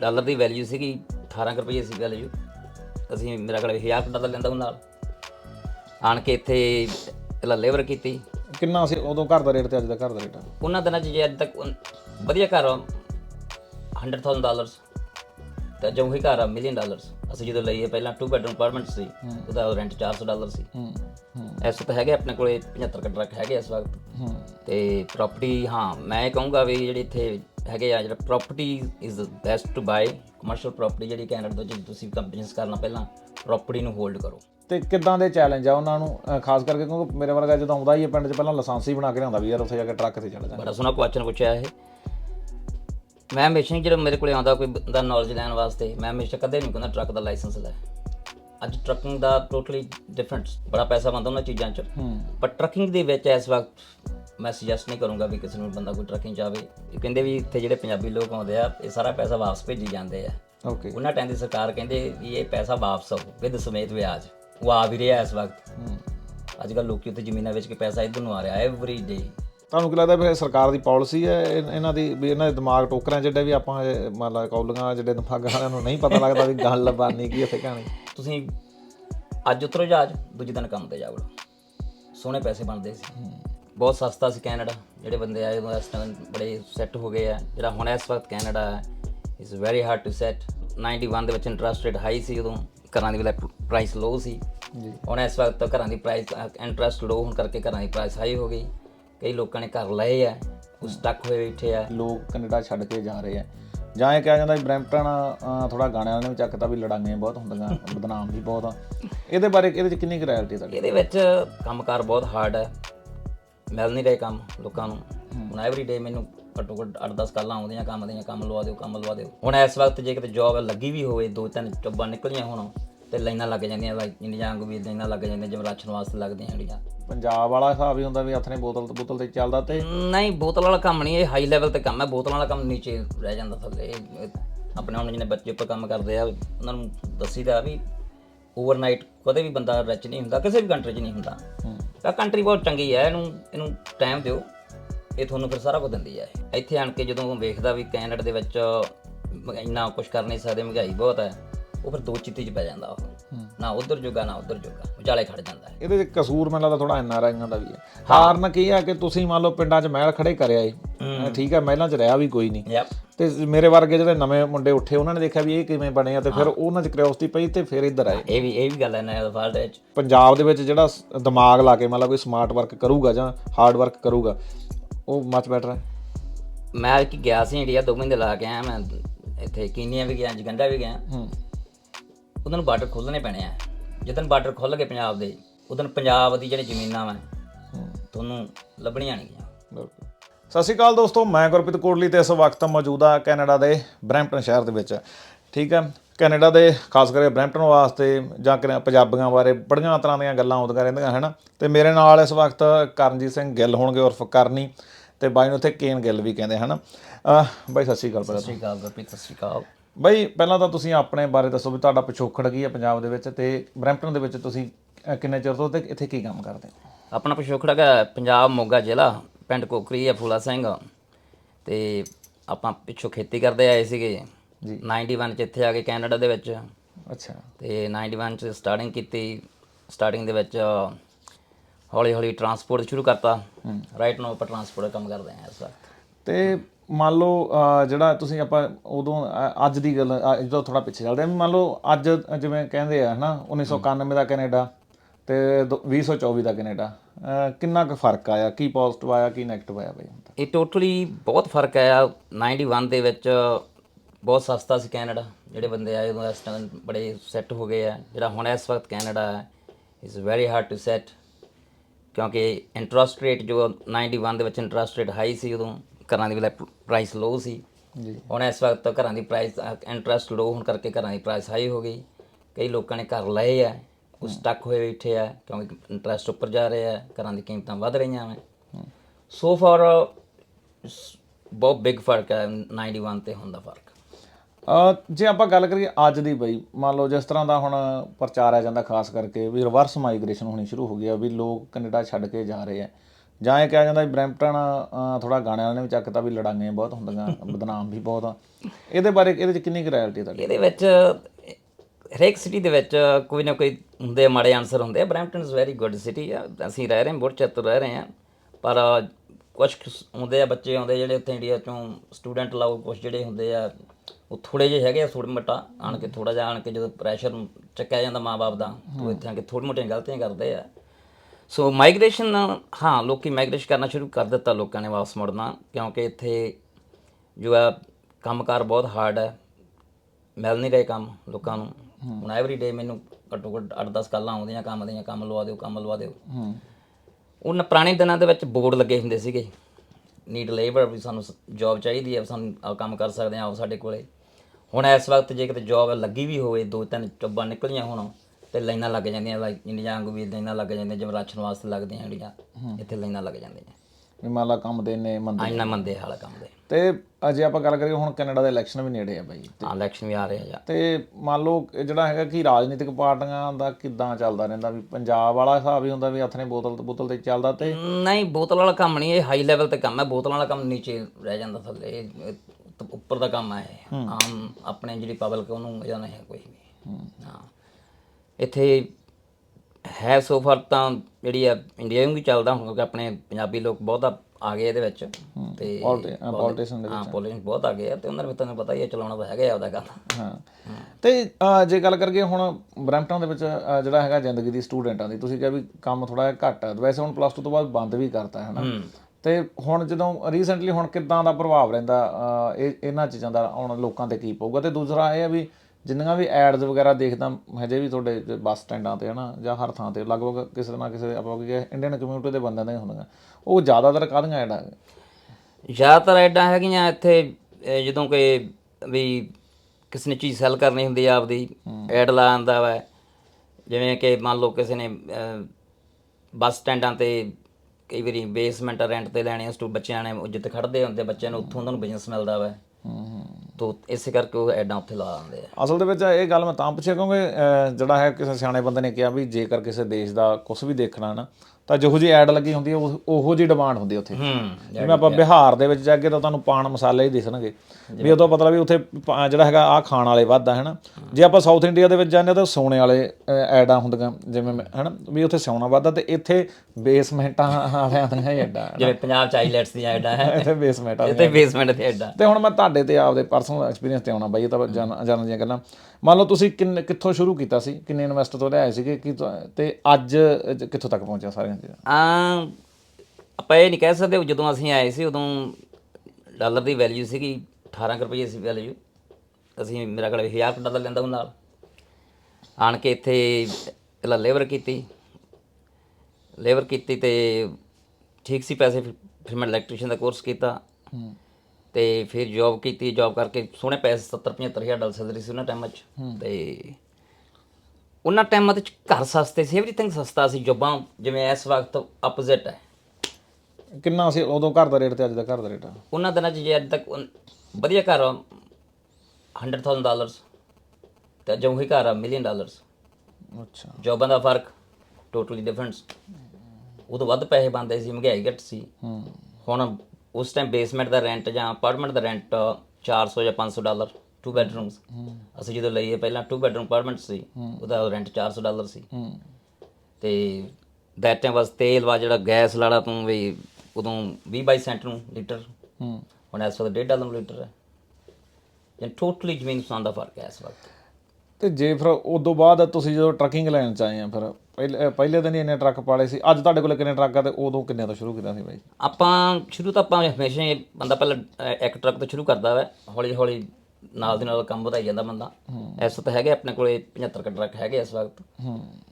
Dollar ਦੀ value ਸੀਗੀ 18 ਕੁ ਰੁਪਏ ਸੀ ਵੈਲਿਊ ਅਸੀਂ ਮੇਰਾ ਕੋਲ 1000 ਡਾਲਰ ਲੈਂਦਾ ਉਹ ਨਾਲ। ਆਣ ਕੇ ਇੱਥੇ ਪਹਿਲਾਂ ਲੇਬਰ ਕੀਤੀ। ਕਿੰਨਾ ਸੀ? ਉਦੋਂ ਘਰ ਦਾ ਰੇਟ ਤੇ ਅੱਜ ਦਾ ਘਰ ਦਾ ਰੇਟ ਉਹਨਾਂ ਦਿਨਾਂ 'ਚ ਜੇ ਅੱਜ ਤੱਕ ਉਨ- ਵਧੀਆ ਘਰ 100000 ਡਾਲਰਸ ਤੇ ਜੋ ਹੀ ਘਰ ਆ ਮਿਲੀਅਨ ਡਾਲਰਸ ਅਸੀਂ ਜਦੋਂ ਲਈਏ ਪਹਿਲਾਂ 2 ਬੈਡਰੂਮ ਅਪਾਰਟਮੈਂਟ ਸੀ ਉਹਦਾ ਰੈਂਟ 400 ਡਾਲਰ ਸੀ। ਹੂੰ ਹੂੰ। ਇਸ ਵਕਤ ਹੈਗੇ ਆਪਣੇ ਕੋਲੇ 75 ਕੁ ਟਰੱਕ ਹੈਗੇ ਇਸ ਵਕਤ। ਹੂੰ। ਤੇ ਪ੍ਰਾਪਰਟੀ ਹਾਂ ਮੈਂ ਇਹ ਕਹੂੰਗਾ ਵੀ ਜਿਹੜੀ ਇੱਥੇ ਹੈਗੇ ਆ ਜਿਹੜਾ property is the best to buy commercial property ਜਿਹੜੀ ਕੈਨੇਡਾ ਤੋਂ ਜੇ ਤੁਸੀਂ ਬਿਜ਼ਨਸ ਕਰਨਾ ਪਹਿਲਾਂ ਪ੍ਰਾਪਰਟੀ ਨੂੰ ਹੋਲਡ ਕਰੋ। ਤੇ ਕਿੱਦਾਂ ਦੇ ਚੈਲੰਜ ਆ ਉਹਨਾਂ ਨੂੰ? ਖਾਸ ਕਰਕੇ ਕਿਉਂਕਿ ਮੇਰੇ ਵਰਗਾ ਜਦੋਂ ਆਉਂਦਾ ਹੀ ਹੈ ਪਿੰਡ 'ਚ ਪਹਿਲਾਂ ਲਾਇਸੈਂਸ ਹੀ ਬਣਾ ਕੇ ਲਿਆਉਂਦਾ ਵੀ ਯਾਰ ਉੱਥੇ ਜਾ ਕੇ ਟਰੱਕ ਤੇ ਚੜ ਜਾ ਬੜਾ ਸੋਹਣਾ ਕੁਐਸਚਨ ਪੁੱਛਿਆ ਇਹ। ਮੈਂ ਹਮੇਸ਼ਾ ਜਦੋਂ ਮੇਰੇ ਕੋਲੇ ਆਉਂਦਾ ਕੋਈ ਬੰਦਾ ਨੌਲੇਜ ਲੈਣ ਵਾਸਤੇ ਮੈਂ ਹਮੇਸ਼ਾ ਕਦੇ ਨਹੀਂ ਕਹਿੰਦਾ ਟਰੱਕ ਦਾ ਲਾਇਸੈਂਸ ਲੈ। ਅੱਜ ਟਰੱਕਿੰਗ ਦਾ ਟੋਟਲੀ ਡਿਫਰੈਂਟ ਬੜਾ ਪੈਸਾ ਬਣਦਾ ਉਹਨਾਂ ਚੀਜ਼ਾਂ 'ਚ। ਪਰ ਟਰੱਕਿੰਗ ਦੇ ਵਿੱਚ ਇਸ ਵਕਤ ਮੈਂ ਸੁਜੈਸਟ ਨਹੀਂ ਕਰੂੰਗਾ ਵੀ ਕਿਸੇ ਨੂੰ ਬੰਦਾ ਕੋਈ ਟਰੱਕਿੰਗ ਚਾਵੇ ਇਹ ਕਹਿੰਦੇ ਵੀ ਇੱਥੇ ਜਿਹੜੇ ਪੰਜਾਬੀ ਲੋਕ ਆਉਂਦੇ ਆ ਇਹ ਸਾਰਾ ਪੈਸਾ ਵਾਪਸ ਭੇਜੀ ਜਾਂਦੇ ਆ। ਓਕੇ ਉਹਨਾਂ ਟਾਈਮ ਦੀ ਸਰਕਾਰ ਕਹਿੰਦੇ ਵੀ ਇਹ ਪੈਸਾ ਵਾਪਸ ਆਊ ਵਿਦ ਸਮੇਤ ਵਿਆਜ। ਉਹ ਆ ਵੀ ਰਿਹਾ ਇਸ ਵਕਤ। ਅੱਜ ਕੱਲ ਲੋਕੀ ਉੱਥੇ ਜ਼ਮੀਨਾਂ ਵੇਚ ਕੇ ਪੈਸਾ ਇੱਧਰ ਨੂੰ ਆ ਰਿਹਾ ਐਵਰੀ ਡੇ ਤੁਹਾਨੂੰ ਕੀ ਲੱਗਦਾ ਵੀ ਸਰਕਾਰ ਦੀ ਪਾਲਿਸੀ ਹੈ? ਇਹ- ਇਹਨਾਂ ਦੀ ਵੀ ਇਹਨਾਂ ਦੇ ਦਿਮਾਗ ਟੋਕਰਾਂ ਜਿਹੜੇ ਵੀ ਆਪਾਂ ਮੰਨ ਲਾ ਕੌਲੀਆਂ ਜਿਹੜੇ ਦਿਮਾਗ ਵਾਲਿਆਂ ਨੂੰ ਨਹੀਂ ਪਤਾ ਲੱਗਦਾ ਵੀ ਗੱਲ ਲਬਾਨੀ ਕੀ ਇੱਥੇ ਕਹਾਣੀ। ਤੁਸੀਂ ਅੱਜ ਉਤਰੋ ਜਹਾਜ਼ ਦੂਜੇ ਦਿਨ ਕੰਮ ਤੇ ਜਾਵੜੋ। ਸੋਹਣੇ ਪੈਸੇ ਬਣਦੇ ਸੀ। ਬਹੁਤ ਸਸਤਾ ਸੀ ਕੈਨੇਡਾ। ਜਿਹੜੇ ਬੰਦੇ ਆਏ ਉਹ ਇਸ ਟਾਈਮ ਬੜੇ ਸੈੱਟ ਹੋ ਗਏ ਆ। ਜਿਹੜਾ ਹੁਣ ਇਸ ਵਕਤ ਕੈਨੇਡਾ ਹੈ is very hard to set 91 ਦੇ ਵਿੱਚ ਇੰਟਰਸਟ ਰੇਟ ਹਾਈ ਸੀ ਉਦੋਂ। ਘਰਾਂ ਦੀ ਵੇਲੇ ਪ੍ਰਾਈਸ ਲੋ ਸੀ। ਜੀ। ਹੁਣ ਇਸ ਵਕਤ ਘਰਾਂ ਦੀ ਪ੍ਰਾਈਸ ਇੰਟਰਸਟ ਲੋ ਹੋਣ ਕਰਕੇ ਘਰਾਂ ਦੀ ਪ੍ਰਾਈਸ ਹਾਈ ਹੋ ਗਈ। ਕਈ ਲੋਕਾਂ ਨੇ ਘਰ ਲਏ ਆ ਉਹ ਸਟਕ ਹੋਏ ਬੈਠੇ ਆ। ਲੋਕ ਕੈਨੇਡਾ ਛੱਡ ਕੇ ਜਾ ਰਹੇ ਆ। ਜਾਂ ਇਹ ਕਿਹਾ ਜਾਂਦਾ ਵੀ ਬ੍ਰੈਂਪਟਨ ਥੋੜਾ ਗਾਣਿਆਂ ਨੇ ਚੱਕਤਾ ਵੀ ਲੜਾਈਆਂ ਬਹੁਤ ਹੁੰਦੀਆਂ ਬਦਨਾਮ ਵੀ ਬਹੁਤ ਆ। ਇਹਦੇ ਬਾਰੇ ਇਹਦੇ ਚ ਕਿੰਨੀ ਕੁ ਤੁਹਾਡੀ? ਇਹਦੇ ਵਿੱਚ ਕੰਮਕਾਰ ਬਹੁਤ ਹਾਰਡ ਹੈ ਮਿਲ ਨਹੀਂ ਰਹੇ ਕੰਮ ਲੋਕਾਂ ਨੂੰ। ਹੁਣ ਐਵਰੀ ਡੇ ਮੈਨੂੰ ਘੱਟੋ ਘੱਟ 8-10 ਕਾਲਾਂ ਆਉਂਦੀਆਂ ਕੰਮ ਦੀਆਂ ਕੰਮ ਲਵਾ ਦਿਓ ਕੰਮ ਲਵਾ ਦਿਓ। ਹੁਣ ਇਸ ਵਕਤ ਜੇ ਕਿਤੇ ਜੌਬ ਲੱਗੀ ਵੀ ਹੋਵੇ ਦੋ ਤਿੰਨ ਚੱਬਾਂ ਨਿਕਲੀਆਂ ਹੁਣ ਤੇ ਲਾਈਨਾਂ ਲੱਗ ਜਾਂਦੀਆਂ ਲਾਈਕ ਇੰਡੀਆਂ ਵਾਂਗੂ ਵੀ ਲਾਈਨਾਂ ਲੱਗ ਜਾਂਦੀਆਂ ਜਿਵੇਂ ਰਾਸ਼ਨ ਵਾਸਤੇ ਲੱਗਦੀਆਂ ਜਿਹੜੀਆਂ ਪੰਜਾਬ ਵਾਲਾ ਹਿਸਾਬ ਹੀ ਹੁੰਦਾ ਵੀ ਹੱਥ ਨੇ ਬੋਤਲ ਬੋਤਲ ਤੇ ਚੱਲਦਾ ਤੇ ਨਹੀਂ ਬੋਤਲ ਵਾਲਾ ਕੰਮ ਨਹੀਂ ਇਹ ਹਾਈ ਲੈਵਲ ਤੇ ਕੰਮ ਹੈ ਬੋਤਲ ਵਾਲਾ ਕੰਮ ਨੀਚੇ ਰਹਿ ਜਾਂਦਾ ਥੱਲੇ। ਆਪਣੇ ਹੁਣ ਜਿਹਨੇ ਬੱਚੇ ਉੱਪਰ ਕੰਮ ਕਰਦੇ ਆ ਉਹਨਾਂ ਨੂੰ ਦੱਸੀਦਾ ਵੀ ਓਵਰਨਾਈਟ ਕਦੇ ਵੀ ਬੰਦਾ ਰਿਚ ਨਹੀਂ ਹੁੰਦਾ, ਕਿਸੇ ਵੀ ਕੰਟਰੀ 'ਚ ਨਹੀਂ ਹੁੰਦਾ। ਤਾਂ ਕੰਟਰੀ ਬਹੁਤ ਚੰਗੀ ਹੈ, ਇਹਨੂੰ ਇਹਨੂੰ ਟਾਈਮ ਦਿਓ। ਇਹ ਤੁਹਾਨੂੰ ਫਿਰ ਸਾਰਾ ਕੁਝ ਦਿੰਦੀ ਹੈ। ਇੱਥੇ ਆਣ ਕੇ ਜਦੋਂ ਵੇਖਦਾ ਵੀ ਕੈਨੇਡਾ ਦੇ ਵਿੱਚ ਇੰਨਾ ਕੁਝ ਕਰ ਨਹੀਂ ਸਕਦੇ, ਮਹਿੰਗਾਈ ਬਹੁਤ ਹੈ। ਉਹ ਫਿਰ ਦੋ ਚਿੱਤੀ 'ਚ ਪੈ ਜਾਂਦਾ ਉਹ। ਨਾ ਉਧਰ ਜੋਗਾ ਨਾ ਉਧਰ ਜੋਗਾ। ਵਿਚਾਲੇ ਖੜ ਜਾਂਦਾ ਹੈ ਇਹਦੇ ਚ ਕਸੂਰ ਮੈਨੂੰ ਲੱਗਦਾ ਥੋੜਾ ਐਨ ਆਰ ਆਈਆਂ ਦਾ ਵੀ ਹੈ। ਕਾਰਨ ਕੀ ਹੈ ਕਿ ਤੁਸੀਂ ਮੰਨ ਲਓ ਪਿੰਡਾਂ 'ਚ ਮਹਿਲ ਖੜੇ ਕਰਿਆ ਏ। ਠੀਕ ਹੈ ਮਹਿਲਾਂ 'ਚ ਰਿਹਾ ਵੀ ਕੋਈ ਨਹੀਂ। ਤੇ ਮੇਰੇ ਵਰਗੇ ਜਿਹੜੇ ਨਵੇਂ ਮੁੰਡੇ ਉੱਠੇ ਉਹਨਾਂ ਨੇ ਦੇਖਿਆ ਵੀ ਇਹ ਕਿਵੇਂ ਬਣੇ ਆ ਤੇ ਫਿਰ ਉਹਨਾਂ 'ਚ ਕਿਉਰਿਓਸਿਟੀ ਪਈ ਤੇ ਫਿਰ ਇੱਧਰ ਆਏ। ਇਹ ਵੀ ਇਹ ਵੀ ਗੱਲ ਹੈ ਨਾ ਫਾਲਟ ਵਿੱਚ। ਪੰਜਾਬ ਦੇ ਵਿੱਚ ਜਿਹੜਾ ਦਿਮਾਗ ਲਾ ਕੇ ਮਤਲਬ ਕੋਈ ਸਮਾਰਟ ਵਰਕ ਕਰੂਗਾ ਜਾਂ ਹਾਰਡ ਵਰਕ ਕਰੂਗਾ ਉਹ ਮੱਚ ਬੈਟਰ ਹੈ। ਮੈਂ ਕਿ ਗਿਆ ਸੀ ਇੰਡੀਆ ਦੋ ਮਹੀਨੇ ਲਾ ਕੇ ਆਇਆ ਮੈਂ। ਇੱਥੇ ਕੀਨੀਆ ਵੀ ਗਿਆ ਜਗੰਡਾ ਵੀ ਗਿਆ। ਹੂੰ। ਉਹਨਾਂ ਨੂੰ ਬਾਰਡਰ ਖੋਲਣੇ ਪੈਣੇ ਆ। ਜਦੋਂ ਬਾਰਡਰ ਖੁੱਲ ਗਏ ਪੰਜਾਬ ਦੇ ਉਦੋਂ ਪੰਜਾਬ ਦੀ ਜਿਹੜੀ ਜ਼ਮੀਨਾਂ ਵਾ ਤੁਹਾਨੂੰ ਲੱਭਣੀਆਂ ਨਹੀਂ ਬਿਲਕੁਲ। ਸਤਿ ਸ਼੍ਰੀ ਅਕਾਲ ਦੋਸਤੋ ਮੈਂ ਗੁਰਪ੍ਰੀਤ ਕੋਟਲੀ ਤੇ ਇਸ ਵਕਤ ਮੌਜੂਦ ਕੈਨੇਡਾ ਦੇ ਬਰੈਂਪਟਨ ਸ਼ਹਿਰ ਦੇ ਵਿੱਚ। ਠੀਕ ਹੈ ਕੈਨੇਡਾ ਦੇ ਖਾਸ ਕਰਕੇ ਬਰੈਂਪਟਨ ਵਾਸਤੇ ਜਾਂ ਕਿ ਪੰਜਾਬੀਆਂ ਬਾਰੇ ਬੜੀਆਂ ਤਰ੍ਹਾਂ ਦੀਆਂ ਗੱਲਾਂ ਆਉਂਦੀਆਂ ਰਹਿੰਦੀਆਂ ਹਨ ਤੇ ਮੇਰੇ ਨਾਲ ਇਸ ਵਕਤ ਕਰਨਜੀਤ ਸਿੰਘ ਗਿੱਲ ਹੋਣਗੇ ਉਰਫ ਕਰਨੀ ਤੇ ਬਾਈ ਨੂੰ ਇੱਥੇ ਕੇਨ ਗਿੱਲ ਵੀ ਕਹਿੰਦੇ ਹਨ ਬਾਈ ਸਤਿ ਸ਼੍ਰੀ ਅਕਾਲ ਸਤਿ ਸ਼੍ਰੀ ਅਕਾਲ ਗੁਰਪ੍ਰੀਤ ਸਤਿ ਸ਼੍ਰੀ ਅਕਾਲ। ਬਾਈ ਪਹਿਲਾਂ ਤਾਂ ਤੁਸੀਂ ਆਪਣੇ ਬਾਰੇ ਦੱਸੋ ਵੀ ਤੁਹਾਡਾ ਪਿਛੋਕੜ ਕੀ ਹੈ ਪੰਜਾਬ ਦੇ ਵਿੱਚ ਤੇ ਬਰੈਂਪਟਨ ਦੇ ਵਿੱਚ ਤੁਸੀਂ ਅਹ, ਕਿੰਨੇ ਚਿਰ ਤੋਂ ਤੇ ਇੱਥੇ ਕੀ ਕੰਮ ਕਰਦੇ ਹੋ? ਆਪਣਾ ਪਿਛੋਕੜਾ ਹੈਗਾ ਪੰਜਾਬ ਮੋਗਾ ਜ਼ਿਲ੍ਹਾ ਪਿੰਡ ਕੋਕਰੀ ਹੈ ਫੂਲਾ ਸਿੰਘ। ਤੇ ਆਪਾਂ ਪਿੱਛੋਂ ਖੇਤੀ ਕਰਦੇ ਆਏ ਸੀਗੇ। ਜੀ। 91 ਚ ਇੱਥੇ ਆ ਕੇ ਕੈਨੇਡਾ ਦੇ ਵਿੱਚ। ਅੱਛਾ। ਤੇ 91 ਚ ਸਟਾਰਟਿੰਗ ਕੀਤੀ। ਸਟਾਰਟਿੰਗ ਦੇ ਵਿੱਚ ਹੌਲੀ ਹੌਲੀ ਟਰਾਂਸਪੋਰਟ ਸ਼ੁਰੂ ਕਰਤਾ। ਰਾਈਟ ਨੂੰ ਆਪਾਂ ਟਰਾਂਸਪੋਰਟ ਕੰਮ ਕਰਦੇ ਹਾਂ ਇਸ ਵਕਤ। ਤੇ ਮੰਨ ਲਓ ਜਿਹੜਾ ਤੁਸੀਂ ਆਪਾਂ ਉਦੋਂ ਅੱਜ ਦੀ ਗੱਲ ਅੱਜ ਜਦੋਂ ਥੋੜਾ ਪਿੱਛੇ ਚੱਲਦੇ ਆ ਵੀ ਮੰਨ ਲਓ ਅੱਜ ਜਿਵੇਂ ਕਹਿੰਦੇ ਆ, ਹਨਾ 1991 ਦਾ ਕੈਨੇਡਾ ਤੇ ਦੋ- 2024 ਦਾ ਕੈਨੇਡਾ ਕਿੰਨਾ ਕੁ ਫ਼ਰਕ ਆਇਆ? ਕੀ ਪੋਜ਼ਿਟਿਵ ਆਇਆ, ਕੀ 네ਗੇਟਿਵ ਆਇਆ ਬਈ ਇਹ ਟੋਟਲੀ ਬਹੁਤ ਫ਼ਰਕ ਆਇਆ। 91 ਦੇ ਵਿੱਚ ਬਹੁਤ ਸਸਤਾ ਸੀ ਕੈਨੇਡਾ। ਜਿਹੜੇ ਬੰਦੇ ਆਏ ਉਹ ਇਸ ਟਾਈਮ ਬੜੇ ਸੈੱਟ ਹੋ ਗਏ ਆ। ਜਿਹੜਾ ਹੁਣ ਇਸ ਵਕਤ ਕੈਨੇਡਾ ਹੈ is very hard to set ਕਿਉਂਕਿ ਇੰਟਰਸਟ ਰੇਟ ਜੋ 91 ਦੇ ਵਿੱਚ ਇੰਟਰਸਟ ਰੇਟ ਹਾਈ ਸੀ ਉਦੋਂ ਘਰਾਂ ਦੀ ਵੇਲੇ ਪ੍ਰਾਈਸ ਲੋ ਸੀ। ਜੀ। ਹੁਣ ਇਸ ਵਕਤ ਘਰਾਂ ਦੀ ਪ੍ਰਾਈਸ ਇੰਟਰਸਟ ਲੋ ਹੋਣ ਕਰਕੇ ਘਰਾਂ ਦੀ ਪ੍ਰਾਈਸ ਹਾਈ ਹੋ ਗਈ। ਕਈ ਲੋਕਾਂ ਨੇ ਘਰ ਲਏ ਆ ਉਹ ਸਟਕ ਹੋਏ ਬੈਠੇ ਆ ਕਿਉਂਕਿ ਇੰਟਰਸਟ ਉੱਪਰ ਜਾ ਰਿਹਾ ਹੈ ਘਰਾਂ ਦੀ ਕੀਮਤਾਂ ਵੱਧ ਰਹੀਆਂ ਵਾ। ਸੋ ਫਾਰ ਬਹੁਤ ਬਿਗ ਫ਼ਰਕ ਹੈ 91 ਤੇ ਹੁੰਦਾ ਫ਼ਰਕ। ਜੇ ਆਪਾਂ ਗੱਲ ਕਰੀਏ ਅੱਜ ਦੀ ਬਈ ਮੰਨ ਲਓ ਜਿਸ ਤਰ੍ਹਾਂ ਦਾ ਹੁਣ ਪ੍ਰਚਾਰਿਆ ਜਾਂਦਾ ਖਾਸ ਕਰਕੇ ਵੀ ਰਿਵਰਸ ਮਾਈਗ੍ਰੇਸ਼ਨ ਹੋਣੀ ਸ਼ੁਰੂ ਹੋ ਗਈ ਆ ਵੀ ਲੋਕ ਕੈਨੇਡਾ ਛੱਡ ਕੇ ਜਾ ਰਹੇ ਆ। ਜਾਂ ਇਹ ਕਿਹਾ ਜਾਂਦਾ ਵੀ ਬ੍ਰੈਂਪਟਨ ਥੋੜਾ ਗਾਣਿਆਂ ਨੇ ਵੀ ਚੱਕਤਾ ਵੀ ਲੜਾਈਆਂ ਬਹੁਤ ਹੁੰਦੀਆਂ ਬਦਨਾਮ ਵੀ ਬਹੁਤ। ਆ ਇਹਦੇ ਬਾਰੇ ਇਹਦੇ ਵਿੱਚ ਕਿੰਨੀ ਕੁ ਰਿਐਲਿਟੀ ਤੁਹਾਡੀ? ਇਹਦੇ ਵਿੱਚ ਹਰੇਕ ਸਿਟੀ ਦੇ ਵਿੱਚ ਕੋਈ ਨਾ ਕੋਈ ਹੁੰਦੇ ਆ, ਮਾੜੇ ਆਨਸਰ ਹੁੰਦੇ ਆ। Brampton is very good city ਆ। ਅਸੀਂ ਰਹਿ ਰਹੇ ਹਾਂ ਬਹੁਤ ਚਿਰ ਤੋਂ ਰਹਿ ਰਹੇ ਹਾਂ। ਪਰ ਕੁਝ ਹੁੰਦੇ ਆ ਬੱਚੇ ਆਉਂਦੇ ਜਿਹੜੇ ਉੱਥੇ ਇੰਡੀਆ ਚੋਂ ਸਟੂਡੈਂਟ ਲਾਓ ਕੁਝ ਜਿਹੜੇ ਹੁੰਦੇ ਆ ਉਹ ਥੋੜੇ ਜਿਹੇ ਹੈਗੇ ਆ ਥੋੜੇ ਮਟਾ ਆਣ ਕੇ ਥੋੜਾ ਜਿਹਾ ਆਣ ਕੇ ਜਦੋਂ ਪ੍ਰੈਸ਼ਰ ਚੱਕਿਆ ਜਾਂਦਾ ਮਾਪੇ ਦਾ ਉਹ ਇੱਥੇ ਆ ਕੇ ਥੋੜੀ ਮੋਟੀਆਂ ਗਲਤੀਆਂ ਕਰਦੇ ਆ। ਸੋ ਮਾਈਗ੍ਰੇਸ਼ਨ ਹਾਂ ਲੋਕੀ ਮਾਈਗ੍ਰੇਸ਼ਨ ਕਰਨਾ ਸ਼ੁਰੂ ਕਰ ਦਿੱਤਾ ਲੋਕਾਂ ਨੇ ਵਾਪਸ ਮੁੜਨਾ ਕਿਉਂਕਿ ਇੱਥੇ ਜੋ ਹੈ ਕੰਮਕਾਰ ਬਹੁਤ ਹਾਰਡ ਹੈ ਮਿਲ ਨਹੀਂ ਰਹੇ ਕੰਮ ਲੋਕਾਂ ਨੂੰ ਹੁਣ ਐਵਰੀ ਡੇ ਮੈਨੂੰ ਘੱਟੋ ਘੱਟ 8-10 ਕਾਲਾਂ ਆਉਂਦੀਆਂ ਕੰਮ ਦੀਆਂ ਕੰਮ ਲਵਾ ਦਿਓ ਕੰਮ ਲਵਾ ਦਿਓ ਹੂੰ ਉਹਨਾਂ ਪੁਰਾਣੇ ਦਿਨਾਂ ਦੇ ਵਿੱਚ ਬੋਰਡ ਲੱਗੇ ਹੁੰਦੇ ਸੀਗੇ ਨੀਡ ਲੇਬਰ ਵੀ ਸਾਨੂੰ ਜੌਬ ਚਾਹੀਦੀ ਹੈ ਸਾਨੂੰ ਕੰਮ ਕਰ ਸਕਦੇ ਆ ਆਓ ਸਾਡੇ ਕੋਲੇ ਹੁਣ ਇਸ ਵਕਤ ਜੇ ਕਿਤੇ ਜੌਬ ਲੱਗੀ ਵੀ ਹੋਵੇ ਦੋ ਤਿੰਨ ਚੁੱਬਾਂ ਨਿਕਲੀਆਂ ਹੁਣ ਤੇ ਲਾਈਨਾਂ ਲੱਗ ਜਾਂਦੀਆਂ ਲਾਈਕ ਇੰਡੀਆ ਵਾਂਗੂ ਵੀ ਲਾਈਨਾਂ ਲੱਗ ਜਾਂਦੀਆਂ ਜਿਵੇਂ ਰਾਸ਼ਨ ਵਾਸਤੇ ਲੱਗਦੀਆਂ ਇੰਡੀਆ ਇੱਥੇ ਲਾਈਨਾਂ ਲੱਗ ਜਾਂਦੀਆਂ। ਵੀ ਮੰਨ ਲਾ ਕੰਮ ਦੇ ਇੰਨੇ ਮੰਦੇ ਇੰਨਾ ਮੰਦੇ ਹਾਲ ਕੰਮ ਦੇ। ਤੇ ਅਜੇ ਆਪਾਂ ਗੱਲ ਕਰੀਏ ਹੁਣ ਕੈਨੇਡਾ ਦੇ ਇਲੈਕਸ਼ਨ ਵੀ ਨੇੜੇ ਆ ਬਾਈ। ਹਾਂ ਇਲੈਕਸ਼ਨ ਵੀ ਆ ਰਹੇ ਆ ਜਾਂ। ਤੇ ਮੰਨ ਲਓ ਜਿਹੜਾ ਹੈਗਾ ਕਿ ਰਾਜਨੀਤਿਕ ਪਾਰਟੀਆਂ ਦਾ ਕਿੱਦਾਂ ਚੱਲਦਾ ਰਹਿੰਦਾ ਵੀ ਪੰਜਾਬ ਵਾਲਾ ਹਿਸਾਬ ਹੀ ਹੁੰਦਾ ਵੀ ਹੱਥ ਨੇ ਬੋਤਲ ਬੋਤਲ ਤੇ ਚੱਲਦਾ ਤੇ ਨਹੀਂ ਬੋਤਲ ਵਾਲਾ ਕੰਮ ਨਹੀਂ ਇਹ ਹਾਈ ਲੈਵਲ ਤੇ ਕੰਮ ਹੈ ਬੋਤਲਾਂ ਵਾਲਾ ਕੰਮ ਨੀਚੇ ਰਹਿ ਜਾਂਦਾ ਥੱਲੇ ਇਹ- ਤਾਂ ਉੱਪਰ ਦਾ ਕੰਮ ਹੈ ਇਹ। ਆਮ ਆਪਣੇ ਜਿਹੜੀ ਪਬਲਿਕ ਉਹਨੂੰ ਇਹਦਾ ਨਹੀਂ ਹੈ ਕੋਈ ਵੀ। ਹਾਂ। ਇੱਥੇ ਹੈ ਸੋ ਫar ਤਾਂ ਜਿਹੜੀ ਆ ਇੰਡੀਆ ਨੂੰ ਵੀ ਚੱਲਦਾ ਹੁਣ ਕਿਉਂਕਿ ਆਪਣੇ ਪੰਜਾਬੀ ਲੋਕ ਬਹੁਤ ਆ- ਗਏ ਇਹਦੇ ਵਿੱਚ। ਤੇ ਪੋਲੀਟੀਸ਼ਨ ਦੇ ਹਾਂ ਪੋਲਿਟਿਕਸ ਬਹੁਤ ਆ ਗਏ ਆ ਤੇ ਉਹਨਾਂ ਨੂੰ ਤੁਹਾਨੂੰ ਪਤਾ ਹੀ ਹੈ ਚਲਾਉਣਾ ਤਾਂ ਹੈਗਾ ਆ ਉਹਦਾ ਕੰਮ। ਹਾਂ। ਤੇ ਜੇ ਗੱਲ ਕਰੀਏ ਹੁਣ ਬ੍ਰੈਂਪਟਨ ਦੇ ਵਿੱਚ ਜਿਹੜਾ ਹੈਗਾ ਜ਼ਿੰਦਗੀ ਦੀ ਸਟੂਡੈਂਟਾਂ ਦੀ ਤੁਸੀਂ ਕਿਹਾ ਵੀ ਕੰਮ ਥੋੜਾ ਜਿਹਾ ਘੱਟ ਹੈ ਵੈਸੇ ਹੁਣ ਪਲੱਸ 2 ਤੋਂ ਬਾਅਦ ਬੰਦ ਵੀ ਕਰਤਾ ਹੈ ਹਨਾ ਤੇ ਹੁਣ ਜਦੋਂ ਰੀਸੈਂਟਲੀ ਹੁਣ ਕਿੱਦਾਂ ਦਾ ਪ੍ਰਭਾਵ ਰਹਿੰਦਾ ਇਹ ਇਹਨਾਂ ਚੀਜ਼ਾਂ ਦਾ ਹੁਣ ਲੋਕਾਂ ਤੇ ਕੀ ਪਊਗਾ? ਤੇ ਦੂਸਰਾ ਇਹ ਹੈ ਵੀ ਜਿੰਨੀਆਂ ਵੀ ਐਡਸ ਵਗੈਰਾ ਦੇਖਦਾ ਹਜੇ ਵੀ ਤੁਹਾਡੇ ਬੱਸ ਸਟੈਂਡਾਂ ਤੇ ਹਨਾ ਜਾਂ ਹਰ ਥਾਂ ਤੇ ਲਗਭਗ ਕਿਸੇ ਨਾ ਕਿਸੇ ਆਪਾਂ ਕਿ ਇੰਡੀਅਨ ਕਮਿਊਨਿਟੀ ਦੇ ਬੰਦਿਆਂ ਦੀਆਂ ਹੁੰਦੀਆਂ। ਉਹ ਜ਼ਿਆਦਾਤਰ ਕਾਹਦੀਆਂ ਐਡਾਂ ਜ਼ਿਆਦਾਤਰ ਐਡਾਂ ਹੈਗੀਆਂ ਇੱਥੇ ਜਦੋਂ ਕੋਈ ਵੀ ਕਿਸੇ ਨੇ ਚੀਜ਼ ਸੈੱਲ ਕਰਨੀ ਹੁੰਦੀ ਆ ਆਪਦੀ ਐਡ ਲਾ ਆਂਦਾ ਵਾ। ਜਿਵੇਂ ਕਿ ਮੰਨ ਲਓ ਕਿਸੇ ਨੇ ਬੱਸ ਸਟੈਂਡਾਂ ਤੇ ਕਈ ਵਾਰੀ ਬੇਸਮੈਂਟ ਰੈਂਟ ਤੇ ਲੈਣੇ ਸਟੂ ਬੱਚਿਆਂ ਨੇ ਜਿੱਥੇ ਖੜਦੇ ਹੁੰਦੇ ਬੱਚਿਆਂ ਨੂੰ ਉੱਥੋਂ ਉਹਨਾਂ ਨੂੰ ਬਿਜ਼ਨਸ ਮਿਲਦਾ ਵਾ। ਤੋ ਇਸੇ ਕਰਕੇ ਉਹ ਐਡਾਂ ਉੱਥੇ ਲਾ ਆਉਂਦੇ ਆ। ਅਸਲ ਦੇ ਵਿੱਚ ਇਹ ਗੱਲ ਮੈਂ ਤਾਂ ਪੁੱਛਿਆ ਕਿਉਂਕਿ ਜਿਹੜਾ ਹੈ ਕਿਸੇ ਸਿਆਣੇ ਬੰਦੇ ਨੇ ਕਿਹਾ ਵੀ ਜੇਕਰ ਕਿਸੇ ਦੇਸ਼ ਦਾ ਕੁਝ ਵੀ ਦੇਖਣਾ ਨਾ ਤਾਂ ਜਿਹੋ ਜਿਹੀ ਐਡ ਲੱਗੀ ਹੁੰਦੀ ਹੈ ਉਹ- ਉਹੋ ਜਿਹੀ ਡਿਮਾਂਡ ਹੁੰਦੀ ਹੈ ਉੱਥੇ। ਹੂੰ ਜਿਵੇਂ ਆਪਾਂ ਬਿਹਾਰ ਦੇ ਵਿੱਚ ਜਾ ਕੇ ਤਾਂ ਤੁਹਾਨੂੰ ਪਾਨ ਮਸਾਲੇ ਹੀ ਦਿਸਣਗੇ। ਵੀ ਉਦੋਂ ਪਤਾ ਵੀ ਉੱਥੇ ਪਾ- ਜਿਹੜਾ ਹੈਗਾ ਆ ਖਾਣ ਵਾਲੇ ਵੱਧ ਆ ਹੈਨਾ? ਜੇ ਆਪਾਂ ਸਾਊਥ ਇੰਡੀਆ ਦੇ ਵਿੱਚ ਜਾਂਦੇ ਹਾਂ ਤਾਂ ਸੋਨੇ ਵਾਲੇ ਐਡਾਂ ਹੁੰਦੀਆਂ ਜਿਵੇਂ ਮੈਂ- ਹੈਨਾ? ਵੀ ਉੱਥੇ ਸੋਨਾ ਵੱਧ ਆ ਤੇ ਇੱਥੇ ਬੇਸਮੈਂਟਾਂ ਵਾਲਿਆਂ ਦੀਆਂ ਹੀ ਐਡਾਂ ਜਿਵੇਂ ਪੰਜਾਬ ਚ ਆਈਲੈਟਸ ਦੀਆਂ ਐਡਾਂ ਹੈ। ਇੱਥੇ ਬੇਸਮੈਂਟ ਆ ਇੱਥੇ ਬੇਸਮੈਂਟ ਤੇ ਐਡਾਂ ਤੇ ਹੁਣ ਮੈਂ ਤੁਹਾਡੇ ਤੇ ਆਪਦੇ ਪਰਸਨਲ ਐਕਸਪੀਰੀਅੰਸ ਤੇ ਆਉਣਾ ਬਾਈ ਇਹ ਤਾਂ ਜਾਣ ਜਾਣਨ ਦੀਆਂ ਗੱਲਾਂ। ਮੰਨ ਲਓ ਤੁਸੀਂ ਕਿੰਨੇ ਕਿੱਥੋਂ ਸ਼ੁਰੂ ਕੀਤਾ ਸੀ? ਕਿੰਨੇ ਇਨਵੈਸਟਰ ਤੋਂ ਲਿਆਏ ਸੀਗੇ? ਕਿ ਤੁ- ਤੇ ਅੱਜ ਕਿੱਥੋਂ ਤੱਕ ਪਹੁੰਚਿਆ ਸਾਰੀਆਂ ਚੀਜ਼ਾਂ ਆ ਆਪਾਂ ਇਹ ਨਹੀਂ ਕਹਿ ਸਕਦੇ ਜਦੋਂ ਅਸੀਂ ਆਏ ਸੀ ਉਦੋਂ ਡਾਲਰ ਦੀ ਵੈਲਿਊ ਸੀਗੀ 18 ਕੁ ਰੁਪਏ ਸੀ ਵੈਲਿਊ ਅਸੀਂ ਮੇਰਾ ਕੋਲ 1000 ਕੁ ਡਾਲਰ ਲੈਂਦਾ ਉਹ ਨਾਲ। ਆਣ ਕੇ ਇੱਥੇ ਪਹਿਲਾਂ ਲੇਬਰ ਕੀਤੀ। ਲੇਬਰ ਕੀਤੀ ਤੇ ਠੀਕ ਸੀ ਪੈਸੇ ਫਿਰ ਫਿਰ ਮੈਂ ਇਲੈਕਟ੍ਰੀਸ਼ੀਅਨ ਦਾ ਕੋਰਸ ਕੀਤਾ। ਤੇ ਫਿਰ ਜੌਬ ਕੀਤੀ ਜੌਬ ਕਰਕੇ ਸੋਹਣੇ ਪੈਸੇ 70 75000 ਡਾਲਰ ਸੈਲਰੀ ਸੀ ਉਹਨਾਂ ਟਾਈਮਾਂ 'ਚ। ਤੇ ਉਹਨਾਂ ਟਾਈਮਾਂ 'ਚ ਘਰ ਸਸਤੇ ਸੀ ਐਵਰੀਥਿੰਗ ਸਸਤਾ ਸੀ ਜੋਬਾਂ ਜਿਵੇਂ ਇਸ ਵਕਤ ਆਪੋਜ਼ਿਟ ਹੈ। ਕਿੰਨਾ ਸੀ ਉਦੋਂ ਘਰ ਦਾ ਰੇਟ ਤੇ ਅੱਜ ਦਾ ਘਰ ਦਾ ਰੇਟ ਉਹਨਾਂ ਦਿਨਾਂ 'ਚ ਜੇ ਅੱਜ ਤੱਕ ਵਧੀਆ ਘਰ ਆ 100000 ਡਾਲਰਸ ਤੇ ਜੋ ਹੀ ਘਰ ਆ ਮਿਲੀਅਨ ਡਾਲਰਸ ਅੱਛਾ। ਜੋਬਾਂ ਦਾ ਫ਼ਰਕ ਟੋਟਲੀ ਡਿਫਰੈਂਸ ਉਦੋਂ ਵੱਧ ਪੈਸੇ ਬੰਦੇ ਸੀ ਮਹਿੰਗਾਈ ਘੱਟ ਸੀ। ਹੁਣ ਉਸ ਟਾਈਮ ਬੇਸਮੈਂਟ ਦਾ ਰੈਂਟ ਜਾਂ ਅਪਾਰਟਮੈਂਟ ਦਾ ਰੈਂਟ 400 ਜਾਂ 500 ਡਾਲਰ ਟੂ ਬੈਡਰੂਮਸ ਅਸੀਂ ਜਦੋਂ ਲਈਏ ਪਹਿਲਾਂ ਟੂ ਬੈਡਰੂਮ ਅਪਾਰਟਮੈਂਟ ਸੀ ਉਹਦਾ ਰੈਂਟ 400 ਡਾਲਰ ਸੀ ਤੇ ਦੈਟ ਟਾਈਮ ਵਾਸ ਤੇਲ ਵਾ ਜਿਹੜਾ ਗੈਸ ਲਾੜਾ ਤੂੰ ਵੀ ਉਦੋਂ 20 22 ਸੈਂਟ ਨੂੰ ਲੀਟਰ ਹੁਣ ਇਸ ਵਕਤ 1.5 ਡਾਲਰ ਨੂੰ ਲੀਟਰ ਹੈ ਯਾਨੀ ਟੋਟਲੀ ਜ਼ਮੀਨ ਸੁਆਨ ਦਾ ਫ਼ਰਕ ਹੈ ਇਸ ਵਕਤ ਤੇ ਜੇ ਫਿਰ ਉਦੋਂ ਬਾਅਦ ਤੁਸੀਂ ਜਦੋਂ ਟਰੱਕਿੰਗ ਲੈਣ ਚ ਆਏ ਆ ਫਿਰ ਪਹਿਲੇ ਪਹਿਲੇ ਦਿਨ ਹੀ ਇੰਨੇ ਟਰੱਕ ਪਾਲੇ ਸੀ। ਅੱਜ ਤੁਹਾਡੇ ਕੋਲ ਕਿੰਨੇ ਟਰੱਕ ਆ ਤੇ ਉਦੋਂ ਕਿੰਨੇ ਤੋਂ ਸ਼ੁਰੂ ਕੀਤਾ ਸੀ ਬਾਈ? ਆਪਾਂ ਸ਼ੁਰੂ ਤਾਂ ਆਪਾਂ ਹਮੇਸ਼ਾ ਹੀ ਬੰਦਾ ਪਹਿਲਾਂ ਇੱਕ ਟਰੱਕ ਤੋਂ ਸ਼ੁਰੂ ਕਰਦਾ ਵਾ। ਹੌਲੀ ਹੌਲੀ ਨਾਲ ਦੀ ਨਾਲ ਕੰਮ ਵਧਾਈ ਜਾਂਦਾ ਬੰਦਾ। ਇਸ ਵਕਤ ਹੈਗੇ ਆਪਣੇ ਕੋਲੇ 75 ਕੁ ਟਰੱਕ ਹੈਗੇ ਇਸ ਵਕਤ।